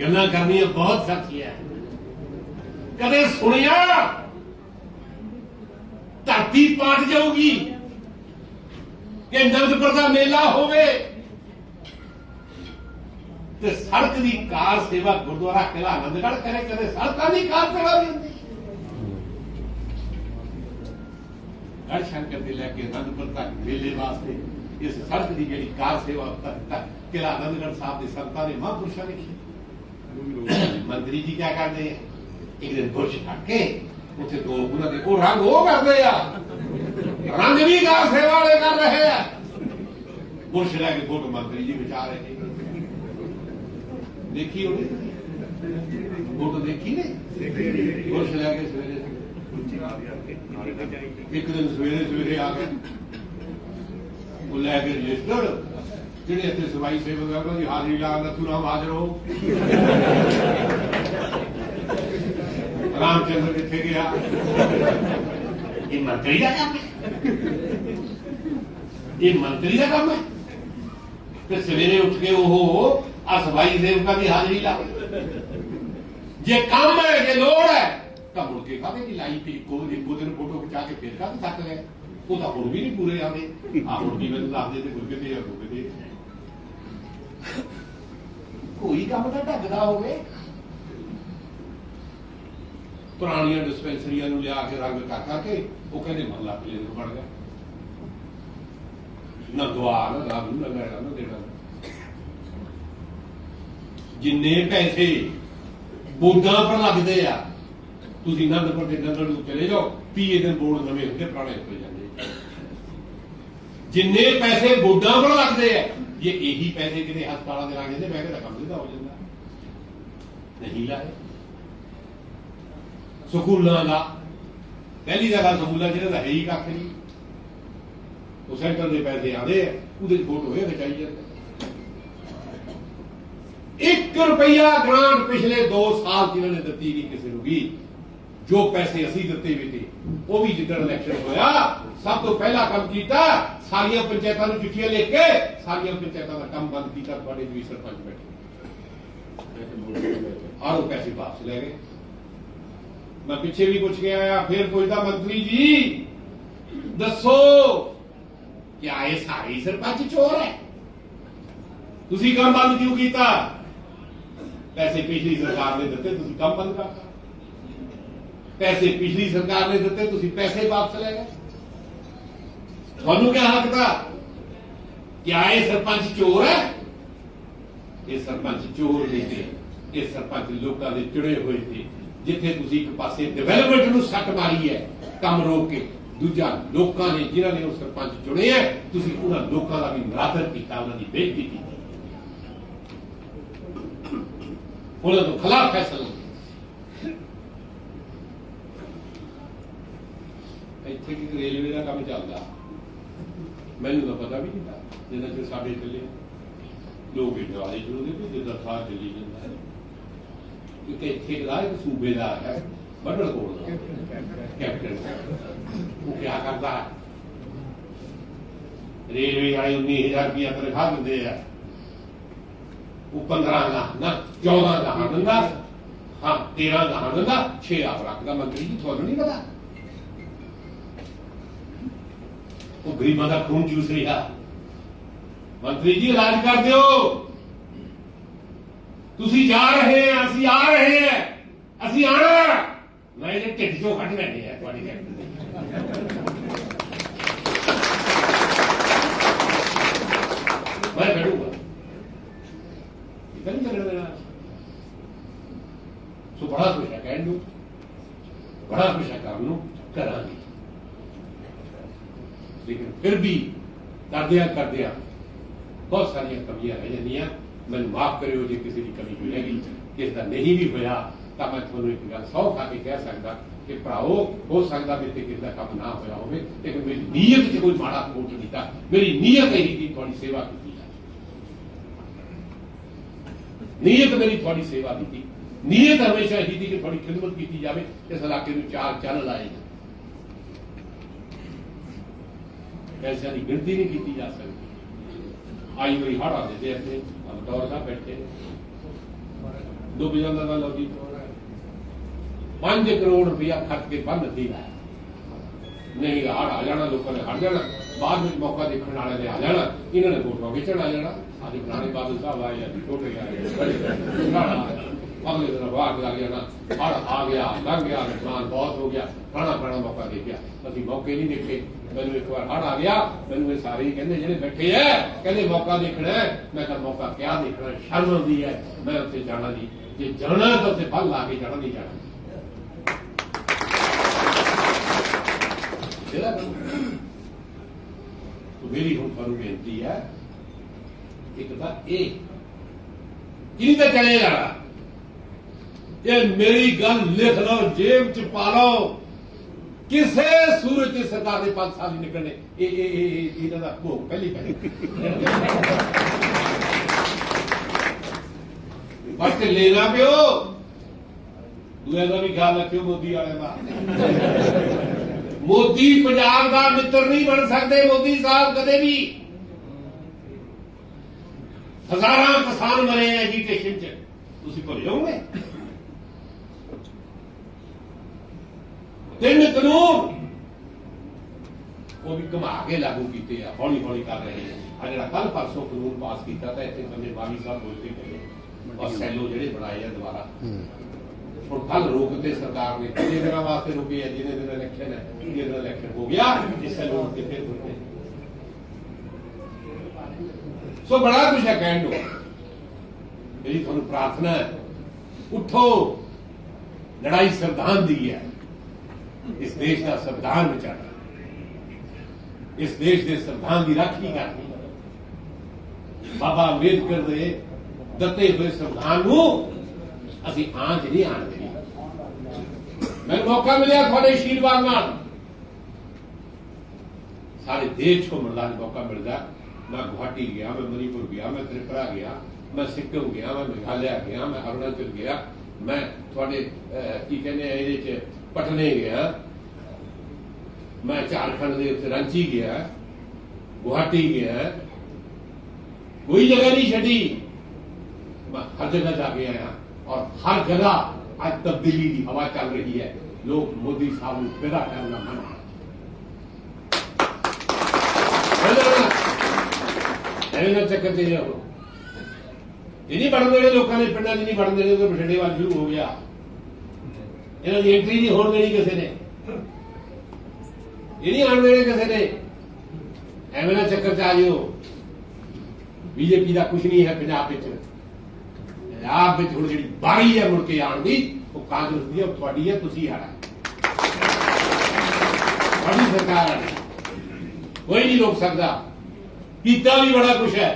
ਗੱਲਾਂ ਕਰਨੀਆਂ ਬਹੁਤ ਸਖਤੀਆਂ ਹੈ। ਕਦੇ ਸੁਣਿਆ ਧਰਤੀ ਪਾਟ ਜਾਊਗੀ ਕਿ ਨੰਦਪੁਰ ਦਾ ਮੇਲਾ ਹੋਵੇ ਤੇ ਸੜਕ ਦੀ ਕਾਰ ਸੇਵਾ ਗੁਰਦੁਆਰਾ ਕਿਲਾ ਆਨੰਦਗੜ੍ਹ ਕਰੇ ਕਦੇ ਸੜਕਾਂ ਦੀ ਕਾਰ ਸੇਵਾ ਵੀ ਹੁੰਦੀ ਗੜ ਸ਼ੰਕਰ ਦੇ ਲੈ ਕੇ ਅਨੰਦਪੁਰ ਤੱਕ ਮੇਲੇ ਵਾਸਤੇ ਇਸ ਸੜਕ ਦੀ ਜਿਹੜੀ ਕਾਰ ਸੇਵਾ ਤੱਕ ਕਿਲਾ ਆਨੰਦਗੜ੍ਹ ਸਾਹਿਬ ਦੇ ਸੰਤਾਂ ਨੇ ਮਹਾਂਪੁਰਸ਼ਾਂ ਨੇ ਕੀਤੀ। ਮੰਤਰੀ ਜੀ ਕਿਆ ਕਰਦੇ ਆ? ਇੱਕ ਦਿਨ ਬੁਰਸ਼ ਕੇ ਉੱਥੇ ਦੋ ਉਹਨਾਂ ਦੇ ਉਹ ਰੰਗ ਉਹ ਕਰਦੇ ਆ। ਰੰਗ ਵੀ ਕਾਰ ਸੇਵਾ ਵਾਲੇ ਕਰ ਰਹੇ ਆ। ਬੁਰਸ਼ ਲੈ ਕੇ ਫੋਟੋ ਮੰਤਰੀ ਜੀ ਵਿਚਾਰ ਦੇਖੀ ਉਹਨੇ? ਫੋਟੋ ਦੇਖੀ ਨੇ? ਬੁਰਸ਼ ਲੈ ਕੇ ਸਵੇਰੇ। ਇੱਕ ਦਿਨ ਸਵੇਰੇ ਸਵੇਰੇ ਆ ਕੇ ਉਹ ਲੈ ਕੇ ਰਜਿਸਟਰ ਜਿਹੜੇ ਇੱਥੇ ਸਵਾਈ ਸੇਵਕ ਆ, ਉਹਨਾਂ ਦੀ ਹਾਜ਼ਰੀ ਲਾਉਣ ਦਾ ਤੁਰਾ ਹਾਜ਼ਰ ਹੋ ਰਾਮਚੰਦਰ ਕਿੱਥੇ ਗਿਆ? ਇਹ ਮੰਤਰੀ ਦਾ ਕੰਮ ਹੈ। ਇਹ ਮੰਤਰੀ ਦਾ ਕੰਮ ਹੈ। ਤੇ ਸਵੇਰੇ ਉੱਠ ਕੇ ਉਹ ਆ ਸਵਾਈ ਸੇਵਕਾਂ ਦੀ ਹਾਜ਼ਰੀ ਲਾਵੇ। ਜੇ ਕੰਮ ਹੈ, ਜੇ ਲੋੜ ਹੈ ਤਾਂ ਮੁੜ ਕੇ ਕਾਹਦੇ ਦੀ ਲਾਈ ਤੇ ਇੱਕੋ ਇੱਕੋ ਦਿਨ ਫੋਟੋ ਖਿਚਾ ਕੇ ਫਿਰ ਕਾਹਦੇ ਥੱਕ ਗਏ ਉਹ ਤਾਂ ਹੁਣ ਵੀ ਨਹੀਂ ਪੂਰੇ ਆਉਂਦੇ। ਆ ਹੁਣ ਵੀ ਮੈਨੂੰ ਦੱਸਦੇ ਤੇ ਗੁਰਗੇ ਤੇ ਜਾਂ ਗੁਰਗੇ ਤੇ ਕੋਈ ਕੰਮ ਤਾਂ ਢੱਕਦਾ ਹੋਵੇ। ਪੁਰਾਣੀਆਂ ਡਿਸਪੈਂਸਰੀਆਂ ਨੂੰ ਲਿਆ ਕੇ ਰੰਗ ਕਰ ਕੇ, ਉਹ ਕਹਿੰਦੇ ਮਹੱਲਾ ਕਲੀਨਿਕ ਬਣ ਗਿਆ। ਨਾ ਦੁਆ ਨਾ ਦਾਰੂ ਨਾ ਲੈਣਾ, ਨਾ ਦੇਣਾ। ਜਿੰਨੇ ਪੈਸੇ ਬੋਝਾਂ ਪਰ ਲੱਗਦੇ ਆ ਤੁਸੀਂ ਨੰਦਪੁਰ ਦੇ ਨੰਦੜ ਨੂੰ ਚਲੇ ਜਾਓ, ਪੀਏ ਦੇ ਬੋਰਡ ਨਵੇਂ ਹੁੰਦੇ, ਪੁਰਾਣੇ ਹੋ ਜਾਂਦੇ। ਜਿੰਨੇ ਪੈਸੇ ਬੋਝਾਂ ਪਰ ਲੱਗਦੇ ਆ, ਜੇ ਇਹੀ ਪੈਸੇ ਕਿਤੇ ਹਸਪਤਾਲਾਂ ਦੇ ਲੱਗ ਜਾਂਦੇ ਮੈਂ ਕਹਿੰਦਾ ਕੰਮ ਸਿੱਧਾ ਹੋ ਜਾਂਦਾ। ਨਹੀਂ ਲਾਏ। ਸਕੂਲਾਂ ਦਾ, ਪਹਿਲੀ ਦਾ ਗੱਲ ਸਕੂਲਾਂ ਜਿਹੜਾ ਹੈ ਹੀ ਕੱਖ ਨਹੀਂ। ਉਹ ਸੈਂਟਰ ਦੇ ਪੈਸੇ ਆਦੇ ਆ, ਉਹਦੇ ਫੋਟੋ ਇਹ ਖਚਾਈ ਜਾਂਦੇ। 1 ਰੁਪਿਆ ਗ੍ਰਾਂਟ ਪਿਛਲੇ 2 ਸਾਲ ਚ ਨੇ ਦਿੱਤੀ ਨਹੀਂ ਕਿਸੇ ਨੂੰ ਵੀ। ਜੋ ਪੈਸੇ ਅਸੀਂ ਦਿੱਤੇ ਵੀ ਤੇ ਉਹ ਵੀ ਜਿੱਦਣ ਇਲੈਕਸ਼ਨ ਹੋਇਆ, ਸਭ ਤੋਂ ਪਹਿਲਾ ਕੰਮ ਕੀਤਾ, ਸਾਰੀਆਂ ਪੰਚਾਇਤਾਂ ਨੂੰ ਚਿੱਠੀਆਂ ਲਿਖ ਕੇ ਸਾਰੀਆਂ ਪੰਚਾਇਤਾਂ ਦਾ ਕੰਮ ਬੰਦ ਕੀਤਾ, ਤੁਹਾਡੇ ਵੀ ਸਰਪੰਚ ਬੈਠੇ। ਆਹ ਪੈਸੇ ਵਾਪਸ ਲੈ ਗਏ। ਮੈਂ ਪਿੱਛੇ ਵੀ ਪੁੱਛ ਕੇ ਆਇਆ, ਫਿਰ ਪੁੱਛਦਾ, ਮੰਤਰੀ ਜੀ, ਦੱਸੋ ਕਿਆ ਇਹ ਸਾਰੇ ਸਰਪੰਚ ਚੋਰ ਹੈ। ਤੁਸੀਂ ਕੰਮ ਬੰਦ ਕਿਉਂ ਕੀਤਾ? ਪੈਸੇ ਪਿਛਲੀ ਸਰਕਾਰ ਨੇ ਦਿੱਤੇ, ਤੁਸੀਂ ਕੰਮ ਬੰਦ ਕਰਤਾ। ਪੈਸੇ ਪਿਛਲੀ ਸਰਕਾਰ ਨੇ ਦਿੱਤੇ, ਤੁਸੀਂ ਪੈਸੇ ਵਾਪਸ ਲੈ ਗਏ। ਤੁਹਾਨੂੰ ਕੀ ਹੱਕ ਦਾ ਕਿਆ ਇਹ ਸਰਪੰਚ ਚੋਰ ਹੈ? ਇਹ ਸਰਪੰਚ ਚੋਰ ਨਹੀਂ ਤੇ ਇਹ ਸਰਪੰਚ ਲੋਕਾਂ ਦੇ ਚੁਣੇ ਹੋਏ ਤੇ ਜਿੱਥੇ ਤੁਸੀਂ ਇੱਕ ਪਾਸੇ ਡਿਵੈਲਪਮੈਂਟ ਨੂੰ ਸੱਟ ਮਾਰੀ ਹੈ, ਕੰਮ ਰੋਕ ਕੇ। ਦੂਜਾ, ਲੋਕਾਂ ਨੇ, ਜਿਨ੍ਹਾਂ ਨੇ ਉਹ ਸਰਪੰਚ ਚੁਣੇ ਹੈ, ਤੁਸੀਂ ਉਹਨਾਂ ਲੋਕਾਂ ਦਾ ਵੀ ਨਿਰਾਦਰ ਕੀਤਾ, ਉਹਨਾਂ ਦੀ ਬੇਇੱਜ਼ਤੀ ਕੀਤੀ। ਉਹਨਾਂ ਤੋਂ ਖਿਲਾਫ ਫੈਸਲਾ ਲਿਆ। ਇੱਥੇ ਕਿ ਰੇਲਵੇ ਦਾ ਕੰਮ ਚੱਲਦਾ। ਮੈਨੂੰ ਤਾਂ ਪਤਾ ਵੀ ਨਹੀਂ ਜਿੰਨਾ ਚਿਰ ਸਾਡੇ ਚੱਲੇ ਲੋਕ ਇਹ ਦਿਵਾਲੀ ਵੀ ਜਿੱਦਾਂ ਸਾਹ ਚੱਲੀ ਜਾਂਦਾ ਹੈ। ਇੱਥੇ ਦਾ ਇੱਕ ਸੂਬੇਦਾਰ ਹੈ ਬੱਡਲ ਕੋਲ ਦਾ। ਕੈਪਟਨ। ਉਹ ਕੀ ਕਰਦਾ? ਰੇਲਵੇ ਵਾਲੇ 19000 ਰੁਪਇਆ ਤਨਖਾਹ ਦਿੰਦੇ ਆ। ਉਹ 15 ਦਾ ਨਾ 14 ਦਾ ਦਿੰਦਾ। ਹਾਂ 13 ਦਾ ਦਿੰਦਾ। 6 ਆਪ ਰੱਖਦਾ, ਮੰਤਰੀ ਜੀ, ਤੁਹਾਨੂੰ ਨਹੀਂ ਪਤਾ ਉਹ ਗਰੀਬਾਂ ਦਾ ਖੂਨ ਚੂਸ ਰਿਹਾ। ਮੰਤਰੀ ਜੀ ਇਲਾਜ ਕਰ ਦਿਓ। ਤੁਸੀਂ ਜਾ ਰਹੇ ਆ ਅਸੀਂ ਆ ਰਹੇ ਆ ਅਸੀਂ ਆਣਾ। ਮੈਂ ਇਹ ਢਿੱਡ ਚੋਂ ਕੱਢ ਲੈਣੇ ਆ, ਤੁਹਾਡੀ ਗੱਲ। ਮੈਂ ਕਰੂੰਗਾ ਇਦਾਂ ਨਹੀਂ ਕਰਨਾ ਮੇਰਾ ਸੋ ਬੜਾ ਕੁਛ ਹੈ ਕਹਿਣ ਨੂੰ, ਬੜਾ ਕੁਛ ਹੈ ਕਰਨ ਨੂੰ, ਕਰਾਂਗੇ। ਲੇਕਿਨ ਫਿਰ ਵੀ ਕਰਦਿਆਂ ਕਰਦਿਆਂ ਬਹੁਤ ਸਾਰੀਆਂ ਕਮੀਆਂ ਰਹਿ ਜਾਂਦੀਆਂ। ਮੈਨੂੰ ਮਾਫ ਕਰਿਓ ਜੇ ਕਿਸੇ ਦੀ ਕਮੀ ਹੋਈ ਹੈਗੀ। ਕਿਸ ਦਾ ਨਹੀਂ ਵੀ ਹੋਇਆ, ਤਾਂ ਮੈਂ ਤੁਹਾਨੂੰ ਇੱਕ ਗੱਲ ਸੌ ਖਾ ਕੇ ਕਹਿ ਸਕਦਾ ਕਿ ਭਰਾਓ ਹੋ ਸਕਦਾ ਮੇਰੇ ਤੇ ਕਿਸੇ ਦਾ ਕੰਮ ਨਾ ਹੋਇਆ ਹੋਵੇ ਲੇਕਿਨ ਮੇਰੀ ਨੀਅਤ 'ਚ ਕੋਈ ਮਾੜਾ ਕੋਟ ਨਹੀਂ ਕੀਤਾ ਮੇਰੀ ਨੀਅਤ ਇਹੀ ਕਿ ਤੁਹਾਡੀ ਸੇਵਾ ਕੀਤੀ ਹੈ ਨੀਅਤ ਮੇਰੀ ਤੁਹਾਡੀ ਸੇਵਾ ਕੀਤੀ। ਨੀਅਤ ਹਮੇਸ਼ਾ ਇਹੀ ਸੀ ਕਿ ਤੁਹਾਡੀ ਖਿਦਮਤ ਕੀਤੀ ਜਾਵੇ, ਇਸ ਇਲਾਕੇ ਨੂੰ ਚਾਰ ਚੱਲ ਲਾਏ ਜਾਣ ਪੈਸਿਆਂ ਦੀ ਗਿਣਤੀ ਨਹੀਂ ਕੀਤੀ ਜਾ ਸਕਦੀ। ਆਈ ਵਾਰੀ ਹੜ ਆਉਂਦੇ ਤੇ ਇੱਥੇ ਅਮਦੌਰ ਸਾਹਿਬ ਬੈਠੇ। ਡੁੱਬ ਜਾਂਦਾ ਤਾਂ ਲੋਕੀ। 5 ਕਰੋੜ ਰੁਪਇਆ ਖਰਚ ਕੇ ਬੰਦ ਦਿੱਤੀ ਹੈ ਨਹੀਂ ਹੜ ਆ ਜਾਣਾ, ਲੋਕਾਂ ਨੇ ਹੜ ਜਾਣਾ। ਬਾਅਦ ਵਿੱਚ ਮੌਕਾ ਦੇਖਣ ਵਾਲੇ ਨੇ ਆ ਜਾਣਾ। ਇਹਨਾਂ ਨੇ ਫੋਟੋਆਂ ਖਿੱਚਣ ਆ ਜਾਣਾ। ਆਦੀ ਪੁਰਾਣੇ ਬਾਦਲ ਸਾਹਿਬ ਆਏ ਆ ਜੀ ਛੋਟੇ ਆ। ਅਗਲੇ ਦਿਨ ਬਾਅਦ ਲੱਗ ਜਾਣਾ ਹੜ ਆ ਗਿਆ, ਲੰਘ ਗਿਆ, ਨੁਕਸਾਨ ਬਹੁਤ ਹੋ ਗਿਆ। ਖਾਣਾ ਖਾਣਾ ਮੌਕਾ ਦੇਖਿਆ ਅਸੀਂ ਮੌਕੇ ਨਹੀਂ ਦੇਖੇ। ਮੈਨੂੰ ਇੱਕ ਵਾਰ ਹੜ ਆ ਗਿਆ। ਮੈਨੂੰ ਇਹ ਸਾਰੇ ਹੀ ਕਹਿੰਦੇ ਜਿਹੜੇ ਬੈਠੇ ਐ, ਕਹਿੰਦੇ ਮੌਕਾ ਦੇਖਣਾ ਮੈਂ ਕਿਹਾ ਮੌਕਾ ਕਿਆ ਦੇਖਣਾ? ਸ਼ਰਮ ਆਉਂਦੀ ਹੈ ਮੈਂ ਉੱਥੇ ਜਾਣਾ ਨਹੀਂ ਜੇ ਜਾਣਾ ਤਾਂ ਉੱਥੇ ਫਲ ਲਾ ਕੇ ਜਾਣਾ ਨਹੀਂ ਜਾਣਾ। ਜਿਹੜਾ ਮੇਰੀ ਹੁਣ ਤੁਹਾਨੂੰ ਬੇਨਤੀ ਹੈ ਇੱਕ ਤਾਂ ਇਹ, ਕਿਹਦੀ ਤਾਂ ਚਲੇ ਜਾਣਾ? ਇਹ ਮੇਰੀ ਗੱਲ ਲਿਖ ਲਓ, ਜੇਬ ਚ ਪਾ ਲਓ। ਕਿਸੇ ਸੂਰਜ ਚ ਸਰਕਾਰ ਦੇ 5 ਸਾਲ ਹੀ ਨਿਕਲਣੇ। ਇਹ ਇਹ ਇਹ ਇਹ- ਦਾ ਭੋਗ, ਪਹਿਲੀ ਪਹਿਲੀ। ਬਸ ਲੈਣਾ ਪਿਓ। ਦੂਏ ਦਾ ਵੀ ਖਿਆਲ ਰੱਖਿਓ, ਮੋਦੀ ਵਾਲਿਆਂ ਦਾ। ਮੋਦੀ ਪੰਜਾਬ ਦਾ ਮਿੱਤਰ ਨਹੀਂ ਬਣ ਸਕਦੇ, ਮੋਦੀ ਸਾਹਿਬ ਕਦੇ ਵੀ। ਹਜ਼ਾਰਾਂ ਕਿਸਾਨ ਮਰੇ ਐਜੀਟੇਸ਼ਨ ਚ। ਤੁਸੀਂ ਭੁੱਲ ਜਾਓਗੇ। ਤਿੰਨ ਕਾਨੂੰਨ ਉਹ ਵੀ ਘੁਮਾ ਕੇ ਲਾਗੂ ਕੀਤੇ ਆ ਹੌਲੀ ਹੌਲੀ ਕਰ ਰਹੇ ਆ ਜਿਹੜਾ ਕੱਲ ਪਰਸੋਂ ਕਾਨੂੰਨ ਪਾਸ ਕੀਤਾ ਤਾਂ ਇੱਥੇ ਬੰਦੇ ਬਾਗੀ ਸਾਹਿਬ ਬੋਲ ਕੇ ਗਏ ਔਰ ਸੈਲੋ ਜਿਹੜੇ ਬਣਾਏ ਆ ਦੁਬਾਰਾ। ਹੁਣ ਕੱਲ ਰੋਕਤੇ ਸਰਕਾਰ ਨੇ ਕਿੰਨੇ ਦਿਨਾਂ ਵਾਸਤੇ ਰੁਕੇ ਆ ਜਿਹਨੇ ਦਿਨ ਇਲੈਕਸ਼ਨ ਹੈ ਜਿਹਨੇ ਦਿਨ ਇਲੈਕਸ਼ਨ ਹੋ ਗਿਆ ਇਸ ਸੈਲੋ ਤੇ ਫਿਰ ਰੁਕੇ। ਸੋ ਬੜਾ ਕੁਝ ਹੈ ਕਹਿਣ ਨੂੰ। ਮੇਰੀ ਤੁਹਾਨੂੰ ਪ੍ਰਾਰਥਨਾ ਹੈ ਉਠੋ। ਲੜਾਈ ਸੰਵਿਧਾਨ ਦੀ ਹੈ। ਇਸ ਦੇਸ਼ ਦਾ ਸੰਵਿਧਾਨ ਬਚਾਣਾ ਇਸ ਦੇਸ਼ ਦੇ ਸੰਵਿਧਾਨ ਦੀ ਰਾਖੀ ਕਰਨੀ ਬਾਬਾ ਅੰਬੇਦਕਰ ਦੇ ਦਿੱਤੇ ਹੋਏ ਸੰਵਿਧਾਨ ਨੂੰ ਅਸੀਂ ਆਂਚ ਨਹੀਂ ਆਣ ਦੇਣੀ ਮੈਨੂੰ ਮੌਕਾ ਮਿਲਿਆ ਤੁਹਾਡੇ ਆਸ਼ੀਰਵਾਦ ਨਾਲ ਸਾਰੇ ਦੇਸ਼ ਕੋ ਮਿਲਦਾ ਮੌਕਾ ਮਿਲਦਾ ਮੈਂ ਗੁਹਾਟੀ ਗਿਆ ਮੈਂ ਮਨੀਪੁਰ ਗਿਆ ਮੈਂ ਤ੍ਰਿਪੁਰਾ ਗਿਆ ਮੈਂ ਸਿੱਕਮ ਗਿਆ ਮੈਂ ਮੇਘਾਲਿਆ ਗਿਆ ਮੈਂ ਅਰੁਣਾਚਲ ਗਿਆ ਮੈਂ ਤੁਹਾਡੇ ਅਹ, ਕੀ ਕਹਿੰਦੇ ਆ ਇਹਦੇ ਚ ਪਟਨੇ ਗਿਆ ਮੈਂ ਝਾਰਖੰਡ ਦੇ ਉੱਤੇ ਰਾਂਚੀ ਗਿਆ ਗੁਹਾਟੀ ਗਿਆ ਕੋਈ ਜਗ੍ਹਾ ਨਹੀਂ ਛੱਡੀ ਮੈਂ ਹਰ ਜਗ੍ਹਾ ਜਾ ਕੇ ਆਇਆ ਔਰ ਹਰ ਜਗ੍ਹਾ ਅੱਜ ਤਬਦੀਲੀ ਦੀ ਹਵਾ ਚੱਲ ਰਹੀ ਹੈ ਲੋਕ ਮੋਦੀ ਸਾਹਿਬ ਨੂੰ ਪੈਦਾ ਕਰਨਾ ਮਨ ਐਵੇਂ ਨਾ ਚੱਕਰ ਤੇ ਜਾਓ ਇਹ ਨਹੀਂ ਬਣਨ ਦੇਣੇ ਲੋਕਾਂ ਨੇ ਪਿੰਡਾਂ 'ਚ ਨਹੀਂ ਬਣਨ ਦੇਣੇ ਉਹ ਬਠਿੰਡੇ ਵੱਲ ਸ਼ੁਰੂ ਹੋ ਗਿਆ ਇਹਨਾਂ ਦੀ ਐਂਟਰੀ ਨਹੀਂ ਹੋਣ ਦੇਣੀ ਕਿਸੇ ਨੇ ਇਹ ਨਹੀਂ ਆਣ ਦੇਣੇ ਕਿਸੇ ਨੇ ਐਵੇਂ ਨਾ ਚੱਕਰ ਚ ਆ ਜਿਓ ਬੀਜੇਪੀ ਦਾ ਕੁਝ ਨਹੀਂ ਹੈ ਪੰਜਾਬ ਵਿੱਚ ਪੰਜਾਬ ਵਿੱਚ ਹੁਣ ਜਿਹੜੀ ਬਾਰੀ ਹੈ ਮੁੜ ਕੇ ਆਉਣ ਦੀ ਉਹ ਕਾਂਗਰਸ ਦੀ ਹੈ ਉਹ ਤੁਹਾਡੀ ਹੈ ਤੁਸੀਂ ਹਾਰਾ ਤੁਹਾਡੀ ਸਰਕਾਰ ਹੈ ਕੋਈ ਨਹੀਂ ਰੋਕ ਸਕਦਾ ਕੀਤਾ ਵੀ ਬੜਾ ਕੁਝ ਹੈ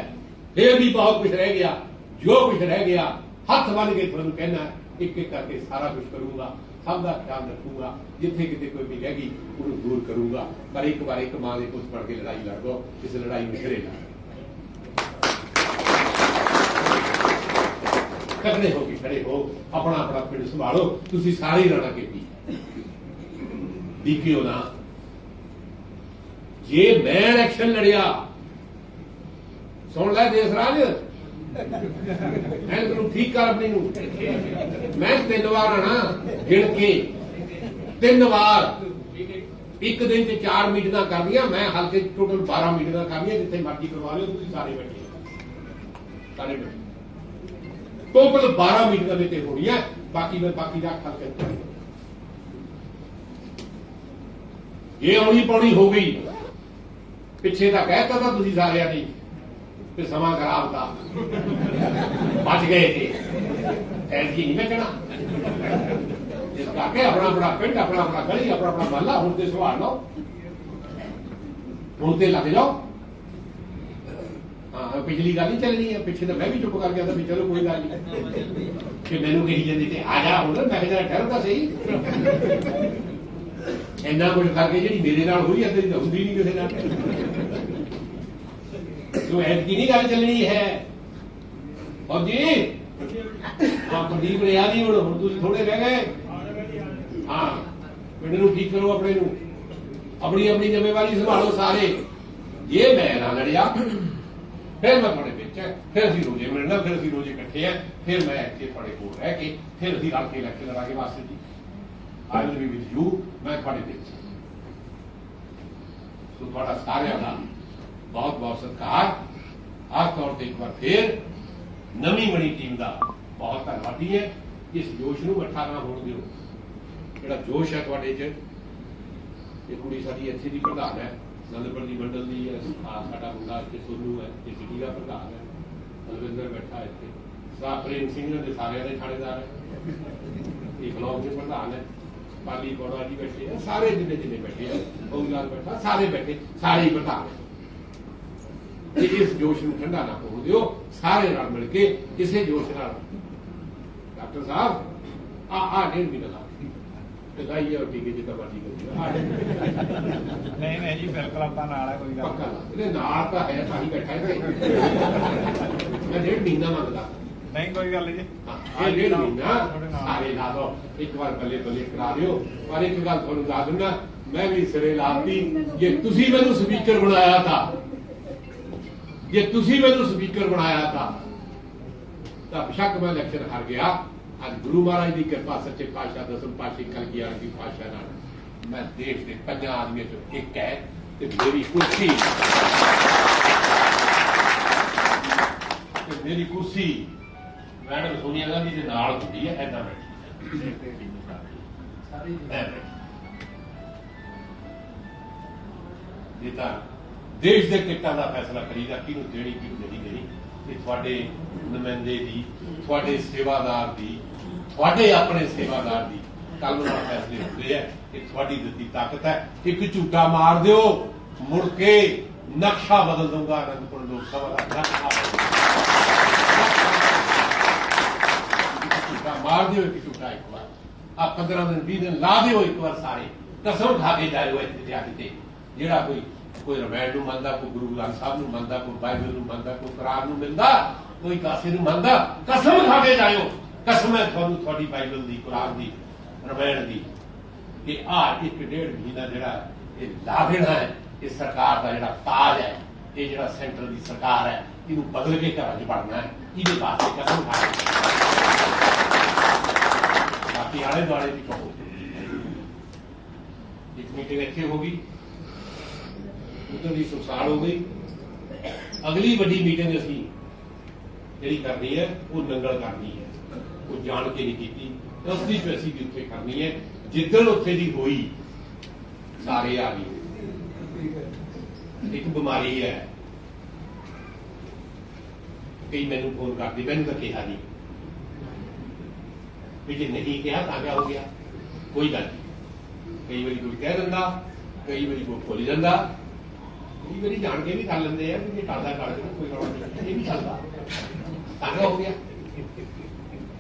ਫੇਰ ਵੀ ਬਹੁਤ ਕੁਝ ਰਹਿ ਗਿਆ ਜੋ ਕੁਝ ਰਹਿ ਗਿਆ ਹੱਥ ਬੰਨ ਕੇ ਤੁਹਾਨੂੰ ਕਹਿਣਾ ਇੱਕ ਇੱਕ ਕਰਕੇ ਸਾਰਾ ਕੁਝ ਕਰੂੰਗਾ ਸਭ ਦਾ ਖਿਆਲ ਰੱਖੂਗਾ, ਜਿੱਥੇ ਕਿਤੇ ਕੋਈ ਵੀ ਰਹਿ ਗਈ, ਉਹਨੂੰ ਦੂਰ ਕਰੂੰਗਾ। ਪਰ ਇੱਕ ਵਾਰ ਇੱਕ ਮਾਂ ਦੇ ਪੁੱਤ ਪੜ ਕੇ ਲੜਾਈ ਲੜ ਦੋ ਇਸ ਲੜਾਈ ਨੂੰ ਖੜੇ ਨਾ ਤਗੜੇ ਹੋ ਕੇ ਖੜੇ ਹੋ, ਆਪਣਾ ਆਪਣਾ ਪਿੰਡ ਸੰਭਾਲੋ, ਤੁਸੀਂ ਸਾਰੇ ਹੀ ਕੇ ਕੀਤੀ ਦੀਕਿਓ ਨਾ। ਜੇ ਮੈਂ ਇਲੈਕਸ਼ਨ ਲੜਿਆ, ਸੁਣ ਲੈ ਦੇਸ ਰਾਜ। ਮੈਂ ਤੈਨੂੰ ਠੀਕ ਕਰ ਆਪਣੀ ਨੂੰ। ਮੈਂ ਤਿੰਨ ਵਾਰ ਆਣਾ ਗਿਣ ਕੇ। ਤਿੰਨ ਵਾਰ। ਇੱਕ ਦਿਨ ਚ ਚਾਰ ਮੀਟਿੰਗਾਂ ਕਰਨੀਆਂ, ਮੈਂ ਹਲਕੇ ਚ ਟੋਟਲ 12 ਮੀਟਿੰਗਾਂ ਕਰਨੀਆਂ, ਜਿੱਥੇ ਮਰਜ਼ੀ ਕਰਵਾ ਲਿਓ, ਤੁਸੀਂ ਸਾਰੇ ਬੈਠੇ ਸਾਰੇ ਬੈਠੇ ਟੋਟਲ 12 ਮੀਟਿੰਗਾਂ ਤੇ ਹੋਣੀਆਂ, ਬਾਕੀ ਮੈਂ ਬਾਕੀ ਦਾ ਹਲਕੇ ਚ ਕਰਾਂਗਾ। ਇਹ ਆਉਣੀ ਪੌਣੀ ਹੋ ਗਈ, ਪਿੱਛੇ ਤਾਂ ਕਹਿਤਾ ਤਾਂ ਤੁਸੀਂ ਸਾਰਿਆਂ ਨੇ। ਤੇ ਸਮਾਂ ਖਰਾਬ ਦਾ ਬਚ ਗਏ ਤੇ ਐਸੀ ਨਹੀਂ ਵੇਚਣਾ ਇਸ ਕਰਕੇ ਆਪਣਾ ਆਪਣਾ ਪਿੰਡ, ਆਪਣਾ ਆਪਣਾ ਗਲੀ, ਆਪਣਾ ਆਪਣਾ ਮਹੱਲਾ ਹੁਣ ਤੇ ਸੰਭਾਲ ਲਓ। ਹੁਣ ਤੇ ਲੱਗ ਜਾਓ। ਹਾਂ, ਪਿਛਲੀ ਗੱਲ ਹੀ ਚੱਲਣੀ ਹੈ। ਪਿੱਛੇ ਤਾਂ ਮੈਂ ਵੀ ਚੁੱਪ ਕਰ ਗਿਆ ਤਾਂ ਵੀ ਚਲੋ ਕੋਈ ਗੱਲ ਨਹੀਂ। ਕਿ ਮੈਨੂੰ ਕਹੀ ਜਾਂਦੀ ਤੇ ਆ ਜਾ ਹੁਣ, ਮੈਂ ਕਿਹਾ ਠਹਿਰ ਤਾਂ ਸਹੀ। ਇੰਨਾ ਕੁਝ ਕਰਕੇ ਜਿਹੜੀ ਮੇਰੇ ਨਾਲ ਹੋਈ ਅੱਧੀ ਤਾਂ ਹੁੰਦੀ ਨਹੀਂ ਕਿਸੇ ਨਾਲ। ਜੋ ਐਤਕੀ ਨਹੀਂ ਗੱਲ ਚੱਲਣੀ ਹੈ? ਔਰ ਜੀ? ਆ ਪ੍ਰਦੀਪ ਰਿਆ ਨਹੀਂ ਹੁਣ ਹੁਣ ਤੁਸੀਂ ਥੋੜੇ ਰਹਿ ਗਏ। ਹਾਂ ਪਿੰਡ ਨੂੰ ਠੀਕ ਕਰੋ ਆਪਣੇ ਨੂੰ। ਆਪਣੀ ਆਪਣੀ ਜ਼ਿੰਮੇਵਾਰੀ ਸੰਭਾਲੋ ਸਾਰੇ। ਜੇ ਮੈਂ ਨਾ ਲੜਿਆ ਫਿਰ ਮੈਂ ਤੁਹਾਡੇ ਵਿੱਚ ਹੈ, ਫਿਰ ਅਸੀਂ ਰੋਜ਼ੇ ਮਿਲਣਾ ਫਿਰ ਅਸੀਂ ਰੋਜ਼ੇ ਇਕੱਠੇ ਆ ਫਿਰ ਮੈਂ ਇੱਥੇ ਤੁਹਾਡੇ ਕੋਲ ਰਹਿ ਕੇ ਫਿਰ ਅਸੀਂ ਰਲ ਕੇ ਇਲੈਕਸ਼ਨ ਲੜਾਂਗੇ ਵਾਸਤੇ ਜੀ। I will be with you ਮੈਂ ਤੁਹਾਡੇ ਵਿੱਚ ਸੋ ਤੁਹਾਡਾ ਸਾਰਿਆਂ ਦਾ ਬਹੁਤ ਬਹੁਤ ਸਤਿਕਾਰ ਆਸ ਤੌਰ ਤੇ ਇੱਕ ਵਾਰ ਫੇਰ ਨਵੀਂ ਬਣੀ ਟੀਮ ਦਾ ਬਹੁਤ ਧੰਨਵਾਦੀ ਹੈ ਇਸ ਜੋਸ਼ ਨੂੰ ਇਕੱਠਾ ਨਾ ਹੋਣ ਦਿਓ। ਜਿਹੜਾ ਜੋਸ਼ ਹੈ ਤੁਹਾਡੇ 'ਚ, ਇਹ ਕੁੜੀ ਸਾਡੀ ਇੱਥੇ ਦੀ ਪ੍ਰਧਾਨ ਹੈ। ਨੰਦਪੁਰ ਦੀ ਮੰਡਲ ਦੀ ਹੈ ਸਾਡਾ ਮੁੰਡਾ ਇੱਥੇ ਸੋਨੂ ਹੈ, ਇਹ ਸਿਟੀ ਦਾ ਪ੍ਰਧਾਨ ਹੈ। ਬਲਵਿੰਦਰ ਬੈਠਾ ਇੱਥੇ। ਸਾ ਪ੍ਰੇਮ ਸਿੰਘ ਦੇ ਸਾਰਿਆਂ ਦੇ ਥਾਣੇਦਾਰ ਹੈ। ਇਹ ਬਲਾਕ ਦੇ ਪ੍ਰਧਾਨ ਹੈ। ਪਾਲੀ ਕੋੜਾ ਜੀ ਬੈਠੇ ਆ, ਸਾਰੇ ਜਿੰਨੇ ਜਿੰਨੇ ਬੈਠੇ ਆ ਬੋਗਲਾਲ ਬੈਠਾ, ਸਾਰੇ ਬੈਠੇ, ਸਾਰੇ ਹੀ ਪ੍ਰਧਾਨ ਹੈ। ਤੇ ਇਸ ਜੋਸ਼ ਨੂੰ ਠੰਡਾ ਨਾ ਹੋਣ ਦਿਓ ਸਾਰੇ ਨਾਲ ਮਿਲ ਕੇ ਇਸੇ ਜੋਸ਼ ਨਾਲ ਡਾਕਟਰ ਸਾਹਿਬ ਆ ਆ ਡੇਢ ਮਹੀਨਾ ਲਾ ਤੇ ਲਾਈਏ ਉਹ ਟੀਕੇ ਜਿੱਦਾਂ ਮਰਜ਼ੀ ਕਰੀਏ ਨਹੀਂ ਨਹੀਂ ਜੀ ਬਿਲਕੁਲ ਆਪਾਂ ਨਾਲ ਹੈ ਕੋਈ ਗੱਲ ਪੱਕਾ ਇਹਦੇ ਨਾਲ ਤਾਂ ਹੈ ਤਾਂ ਹੀ ਬੈਠਾ ਹੈ ਮੈਂ ਡੇਢ ਮਹੀਨਾ ਮੰਗਦਾ ਨਹੀਂ ਕੋਈ ਗੱਲ ਜੀ ਹਾਂ, ਇਹ ਡੇਢ ਮਹੀਨਾ ਸਾਰੇ ਲਾ ਦੋ ਇੱਕ ਵਾਰ ਬੱਲੇ ਬੱਲੇ ਕਰਾ ਦਿਓ ਪਰ ਇੱਕ ਗੱਲ ਤੁਹਾਨੂੰ ਦੱਸ ਦਿੰਦਾ ਮੈਂ ਵੀ ਸਿਰੇ ਲਾਤੀ ਜੇ ਤੁਸੀਂ ਮੈਨੂੰ ਸਪੀਕਰ ਬਣਾਇਆ ਤਾਂ ਜੇ ਤੁਸੀਂ ਮੈਨੂੰ ਸਪੀਕਰ ਬਣਾਇਆ ਤਾਂ ਤਾਂ ਬੇਸ਼ੱਕ ਮੈਂ ਇਲੈਕਸ਼ਨ ਹਾਰ ਗਿਆ। ਅੱਜ ਗੁਰੂ ਮਹਾਰਾਜ ਦੀ ਕਿਰਪਾ ਸੱਚੇ ਪਾਤਸ਼ਾਹ ਦਸਮ ਪਾਤਸ਼ਾਹ ਕਲਗੀਆਂ ਦੀ ਪਾਤਸ਼ਾਹ ਨਾਲ ਮੈਂ ਦੇਸ਼ ਦੇ ਪੰਜਾਂ ਆਦਮੀਆਂ ਚੋਂ ਇੱਕ ਹੈ ਤੇ ਮੇਰੀ ਕੁਰਸੀ ਤੇ ਮੇਰੀ ਕੁਰਸੀ ਮੈਡਮ ਸੋਨੀਆ ਗਾਂਧੀ ਦੇ ਨਾਲ ਹੁੰਦੀ ਹੈ ਐਦਾਂ ਬੈਠੀ ਸਾਰੀ ਇਹ ਤਾਂ ਦੇਸ਼ ਦੇ ਟਿਕਟਾਂ ਦਾ ਫੈਸਲਾ ਕਰੀਦਾ, ਕਿਹਨੂੰ ਦੇਣੀ, ਕਿਹਨੂੰ ਨਹੀਂ ਦੇਣੀ ਇਹ ਤੁਹਾਡੇ ਨੁਮਾਇੰਦੇ ਦੀ, ਤੁਹਾਡੇ ਸੇਵਾਦਾਰ ਦੀ, ਤੁਹਾਡੇ ਆਪਣੇ ਸੇਵਾਦਾਰ ਦੀ ਕੱਲ ਨਾਲ ਫੈਸਲੇ ਹੁੰਦੇ ਆ ਇਹ ਤੁਹਾਡੀ ਦਿੱਤੀ ਤਾਕਤ ਹੈ। ਇੱਕ ਝੂਟਾ ਮਾਰ ਦਿਓ, ਮੁੜ ਕੇ ਨਕਸ਼ਾ ਬਦਲ ਦਊਗਾ, ਅਨੰਦਪੁਰ ਲੋਕ ਸਭਾ ਦਾ ਨਕਸ਼ਾ ਇੱਕ ਝੂਟਾ ਮਾਰ ਦਿਓ, ਇੱਕ ਝੂਟਾ ਇੱਕ ਵਾਰ। ਆ 15 ਦਿਨ 20 ਦਿਨ ਲਾ ਦਿਓ ਇੱਕ ਵਾਰ ਸਾਰੇ। ਕਸਮ ਖਾ ਕੇ ਜਾਇਓ ਇੱਥੇ ਜਾ ਕੇ ਜਿਹੜਾ ਕੋਈ ਕੋਈ ਰਮਾਇਣ ਨੂੰ ਮੰਨਦਾ, ਕੋਈ ਗੁਰੂ ਗ੍ਰੰਥ ਸਾਹਿਬ ਨੂੰ ਮੰਨਦਾ, ਕੋਈ ਬਾਈਬਲ ਨੂੰ ਮੰਨਦਾ, ਕੋਈ ਕੁਰਾਨ ਨੂੰ ਮੰਨਦਾ ਕੋਈ ਕਾਸੇ ਨੂੰ ਮੰਨਦਾ, ਕਸਮ ਖਾ ਕੇ ਜਾਇਓ। ਕਸਮ ਹੈ ਤੁਹਾਨੂੰ, ਤੁਹਾਡੀ ਬਾਈਬਲ ਦੀ, ਕੁਰਾਨ ਦੀ, ਰਮਾਇਣ ਦੀ, ਕਿ ਆ ਇੱਕ ਡੇਢ ਮਹੀਨਾ ਜਿਹੜਾ ਇਹ ਲਾ ਹੈ, ਇਹ ਸਰਕਾਰ ਦਾ ਜਿਹੜਾ ਤਾਜ ਹੈ, ਇਹ ਜਿਹੜਾ ਸੈਂਟਰ ਦੀ ਸਰਕਾਰ ਹੈ, ਇਹਨੂੰ ਬਦਲ ਕੇ ਘਰਾਂ 'ਚ ਬਣਨਾ ਹੈ, ਇਹਦੇ ਵਾਸਤੇ ਕਸਮ ਖਾ ਕੇ ਬਾਕੀ ਆਲੇ ਦੁਆਲੇ ਦੀ ਕਹੋ। ਇੱਕ ਮੀਟਿੰਗ ਇੱਥੇ ਹੋ ਗਈ। ਉਧਰ ਦੀ ਸੁਸਾਲ ਹੋ ਗਈ। ਅਗਲੀ ਵੱਡੀ ਮੀਟਿੰਗ ਅਸੀਂ ਜਿਹੜੀ ਕਰਨੀ ਹੈ, ਉਹ ਨੰਗਲ ਕਰਨੀ ਹੈ। ਉਹ ਜਾਣ ਕੇ ਨਹੀਂ ਕੀਤੀ। ਉਸ ਦੀ ਉੱਥੇ ਕਰਨੀ ਹੈ। ਜਿੱਦਣ ਉੱਥੇ ਦੀ ਹੋਈ, ਸਾਰੇ ਆ ਗਏ। ਇੱਕ ਬਿਮਾਰੀ ਹੈ। ਕਈ ਮੈਨੂੰ ਫੋਨ ਕਰਦੇ, ਮੈਨੂੰ ਤਾਂ ਕਿਹਾ ਨਹੀਂ। ਵੀ ਜੇ ਨਹੀਂ ਕਿਹਾ ਤਾਂ ਕਿਆ ਹੋ ਗਿਆ? ਕੋਈ ਗੱਲ ਨਹੀਂ। ਕਈ ਵਾਰੀ ਕੋਈ ਕਹਿ ਦਿੰਦਾ, ਕਈ ਵਾਰੀ ਕੋਈ ਭੁੱਲ ਜਾਂਦਾ ਕਈ ਵਾਰੀ ਜਾਣ ਕੇ ਵੀ ਕਰ ਲੈਂਦੇ ਆ ਵੀ ਇਹ ਕਰਦਾ ਕਰ ਦੇ, ਕੋਈ ਰੌਲਾ ਨਹੀਂ। ਇਹ ਵੀ ਚੱਲਦਾ। ਤਾਂ ਹੋ ਗਿਆ।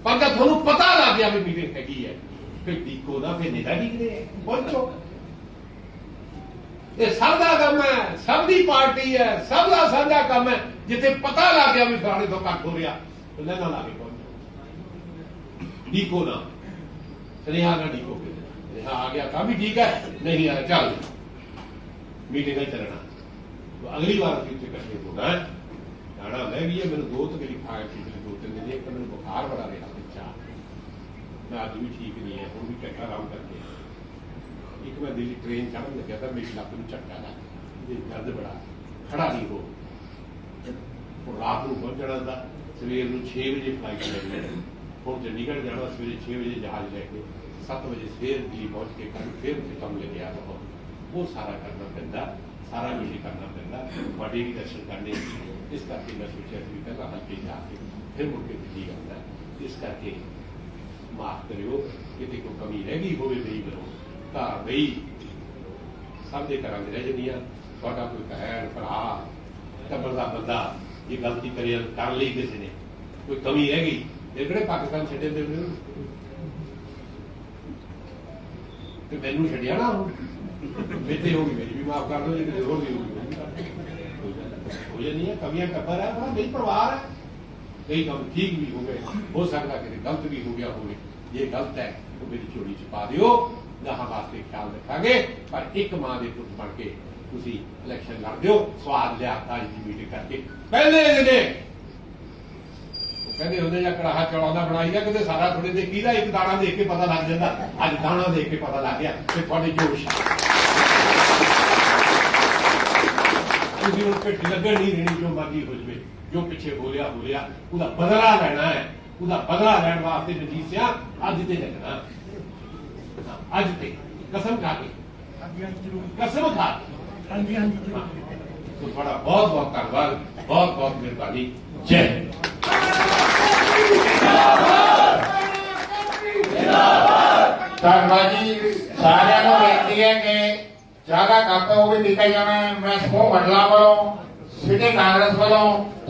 ਪਰ ਜਦ ਤੁਹਾਨੂੰ ਪਤਾ ਲੱਗ ਗਿਆ ਵੀ ਮੀਟਿੰਗ ਹੈਗੀ ਹੈ, ਫਿਰ ਦੀਕੋ ਦਾ, ਫਿਰ ਨਿਦਾ ਨਿਕਲੇ ਪਹੁੰਚੋ ਇਹ ਸਭ ਦਾ ਕੰਮ ਹੈ, ਸਭ ਦੀ ਪਾਰਟੀ ਹੈ, ਸਭ ਦਾ ਸਾਂਝਾ ਕੰਮ ਹੈ। ਜਿੱਥੇ ਪਤਾ ਲੱਗ ਗਿਆ ਵੀ ਫਲਾਣੇ ਤੋਂ ਘੱਟ ਹੋ ਰਿਹਾ ਲੈ ਲਾ ਕੇ ਪਹੁੰਚੋ ਡੀਕੋ ਨਾ ਸੁਨੇਹਾ ਨਾ ਡੀਕੋ। ਕੇ ਸੁਨੇਹਾ ਆ ਗਿਆ ਤਾਂ ਵੀ ਠੀਕ ਹੈ, ਨਹੀਂ ਆ ਚੱਲ। ਮੀਟਿੰਗ ਵਿੱਚ ਚੱਲਣਾ। तो ਅਗਲੀ ਵਾਰ ਅਸੀਂ ਉੱਥੇ ਇਕੱਠੇ ਹੋਣਾ ਹੈ ਜਾਣਾ ਮੈਂ ਵੀ ਹੈ ਮੈਨੂੰ ਦੋ ਤਕਲੀਫ ਆ ਗਈ ਦੋ ਤਿੰਨ ਦਿਨ ਇੱਕ ਮੈਨੂੰ ਬੁਖਾਰ ਬੜਾ ਰਿਹਾ ਬੱਚਾ ਮੈਂ ਅੱਜ ਵੀ ਠੀਕ ਨਹੀਂ ਹੈ, ਹੁਣ ਵੀ ਚੱਕਰ ਆਰਾਮ ਕਰਕੇ। ਇੱਕ ਮੈਂ ਦਿੱਲੀ ਟ੍ਰੇਨ ਚੜ੍ਹਨ ਲੱਗਿਆ ਤਾਂ ਮੇਰੀ ਲੱਤ ਨੂੰ ਝਟਕਾ ਲੱਗ ਇਹ ਦਰਦ ਬੜਾ, ਖੜਾ ਨਹੀਂ ਹੋ ਉਹ ਰਾਤ ਨੂੰ ਪਹੁੰਚਣਾ ਦਾ ਸਵੇਰ ਨੂੰ 6 ਵਜੇ ਫਲਾਈਟ ਲੈਣੀ ਹੁਣ ਚੰਡੀਗੜ੍ਹ ਜਾਣਾ, ਸਵੇਰੇ 6 ਵਜੇ ਜਹਾਜ਼ ਲੈ ਕੇ। 7 ਵਜੇ ਸਵੇਰ ਦਿੱਲੀ ਪਹੁੰਚ ਕੇ ਕੱਲ ਫੇਰ ਕੰਮ ਲੈ ਕੇ ਆ ਉਹ ਸਾਰਾ ਕਰਨਾ ਪੈਂਦਾ। ਸਾਰਾ ਕੁਝ ਕਰਨਾ ਪੈਂਦਾ ਬੜੇ ਵੀ ਦਰਸ਼ਨ ਕਰਨੇ ਇਸ ਕਰਕੇ ਮੈਂ ਸੋਚਿਆ ਕਿ ਪਹਿਲਾਂ ਹਲਕੇ ਜਾ ਕੇ, ਫਿਰ ਮੁੜ ਕੇ ਦਿੱਲੀ ਆਉਂਦਾ। ਇਸ ਕਰਕੇ ਮਾਫ ਕਰਿਓ ਕਿਤੇ ਕੋਈ ਕਮੀ ਰਹਿ ਗਈ ਹੋਵੇ ਨਹੀਂ ਕਰੋ ਤਾਂ ਬਈ ਸਭ ਦੇ ਘਰਾਂ ਦੇ ਰਹਿ ਜਾਂਦੀਆਂ ਤੁਹਾਡਾ ਕੋਈ ਭੈਣ, ਭਰਾ, ਟੱਬਰ ਦਾ ਬੰਦਾ ਇਹ ਗਲਤੀ ਕਰੀ ਕਰ ਲਈ ਕਿਸੇ ਨੇ। ਕੋਈ ਕਮੀ ਰਹਿ ਗਈ ਇਹ ਕਿਹੜੇ ਪਾਕਿਸਤਾਨ ਛੱਡੇ ਦੇ ਨੇ ਤੇ ਮੈਨੂੰ ਛੱਡਿਆ ਨਾ ਹੁਣ ਮੇਤੇ ਹੋ ਗਈ ਮੇਰੀ ਵੀ ਮਾਫ ਕਰ ਦਿਓ ਜੇ ਕਿਤੇ ਹੋਰ ਵੀ ਹੋ ਗਈ ਹੋ ਜਾਂਦੀ ਹੈ ਕਮੀਆਂ ਟੱਬਰ ਹੈ ਪਰ ਨਹੀਂ ਪਰਿਵਾਰ ਹੈ ਕਈ ਕੰਮ ਠੀਕ ਵੀ ਹੋ ਗਏ ਹੋ ਸਕਦਾ ਕਿ ਗਲਤ ਵੀ ਹੋ ਗਿਆ ਹੋਵੇ ਜੇ ਗਲਤ ਹੈ ਉਹ ਗਾਹਾਂ ਵਾਸਤੇ ਖਿਆਲ ਰੱਖਾਂਗੇ ਪਰ ਇੱਕ ਮਾਂ ਦੇ ਪੁੱਤ ਬਣ ਕੇ ਤੁਸੀਂ ਇਲੈਕਸ਼ਨ ਲੜ ਦਿਓ ਸਵਾਦ ਲਿਆ ਅੱਜ ਦੀ ਮੀਟਿੰਗ ਕਰਕੇ ਪਹਿਲੇ ਦਿਨੇ ਉਹ ਕਹਿੰਦੇ ਹੁੰਦੇ ਜਾਂ ਕੜਾਹਾ ਚੜਾਉਂਦਾ ਦਾ ਬਣਾਈਦਾ ਕਿਤੇ ਸਾਰਾ ਥੋੜੇ ਦੇ ਕਿਹਦਾ ਇੱਕ ਦਾਣਾ ਦੇਖ ਕੇ ਪਤਾ ਲੱਗ ਜਾਂਦਾ ਅੱਜ ਦਾਣਾ ਦੇਖ ਕੇ ਪਤਾ ਲੱਗ ਗਿਆ ਤੇ ਤੁਹਾਡੇ ਜੋਸ਼ ਤੁਸੀਂ ਹੁਣ ਢਿੱਡ ਲੱਗਣ ਨਹੀਂ ਦੇਣੀ ਜੋ ਮਰਜ਼ੀ ਹੋ ਜਵੇ। ਜੋ ਪਿੱਛੇ ਬੋਲਿਆ ਬੋਲਿਆ ਉਹਦਾ ਬਦਲਾ ਲੈਣਾ ਹੈ। ਉਹਦਾ ਬਦਲਾ ਲੈਣ ਵਾਸਤੇ ਰਣਜੀਤ ਸਿੰਘ ਅੱਜ ਤੇ ਲੱਗਣਾ। ਅੱਜ ਤੇ। ਕਸਮ ਖਾ ਕੇ। ਕਸਮ ਖਾ ਹਾਂਜੀ ਹਾਂਜੀ ਸੋ ਤੁਹਾਡਾ ਬਹੁਤ ਬਹੁਤ ਧੰਨਵਾਦ। ਬਹੁਤ ਬਹੁਤ ਮਿਹਰਬਾਨੀ। ਜੈ ਜਿੰਦਾਬਾਦ ਧੰਨਵਾਦ ਜੀ। ਸਾਰਿਆਂ ਨੂੰ ਬੇਨਤੀ ਹੈ ਕਿ ਜ਼ਿਆਦਾ ਕੰਮ ਉਹ ਵੀ ਕੀਤਾ ਜਾਣਾ ਮੈਂ ਸਮੂਹ ਮੰਡਲਾਂ ਵੱਲੋਂ ਸਿਟੀ ਕਾਂਗਰਸ ਵੱਲੋਂ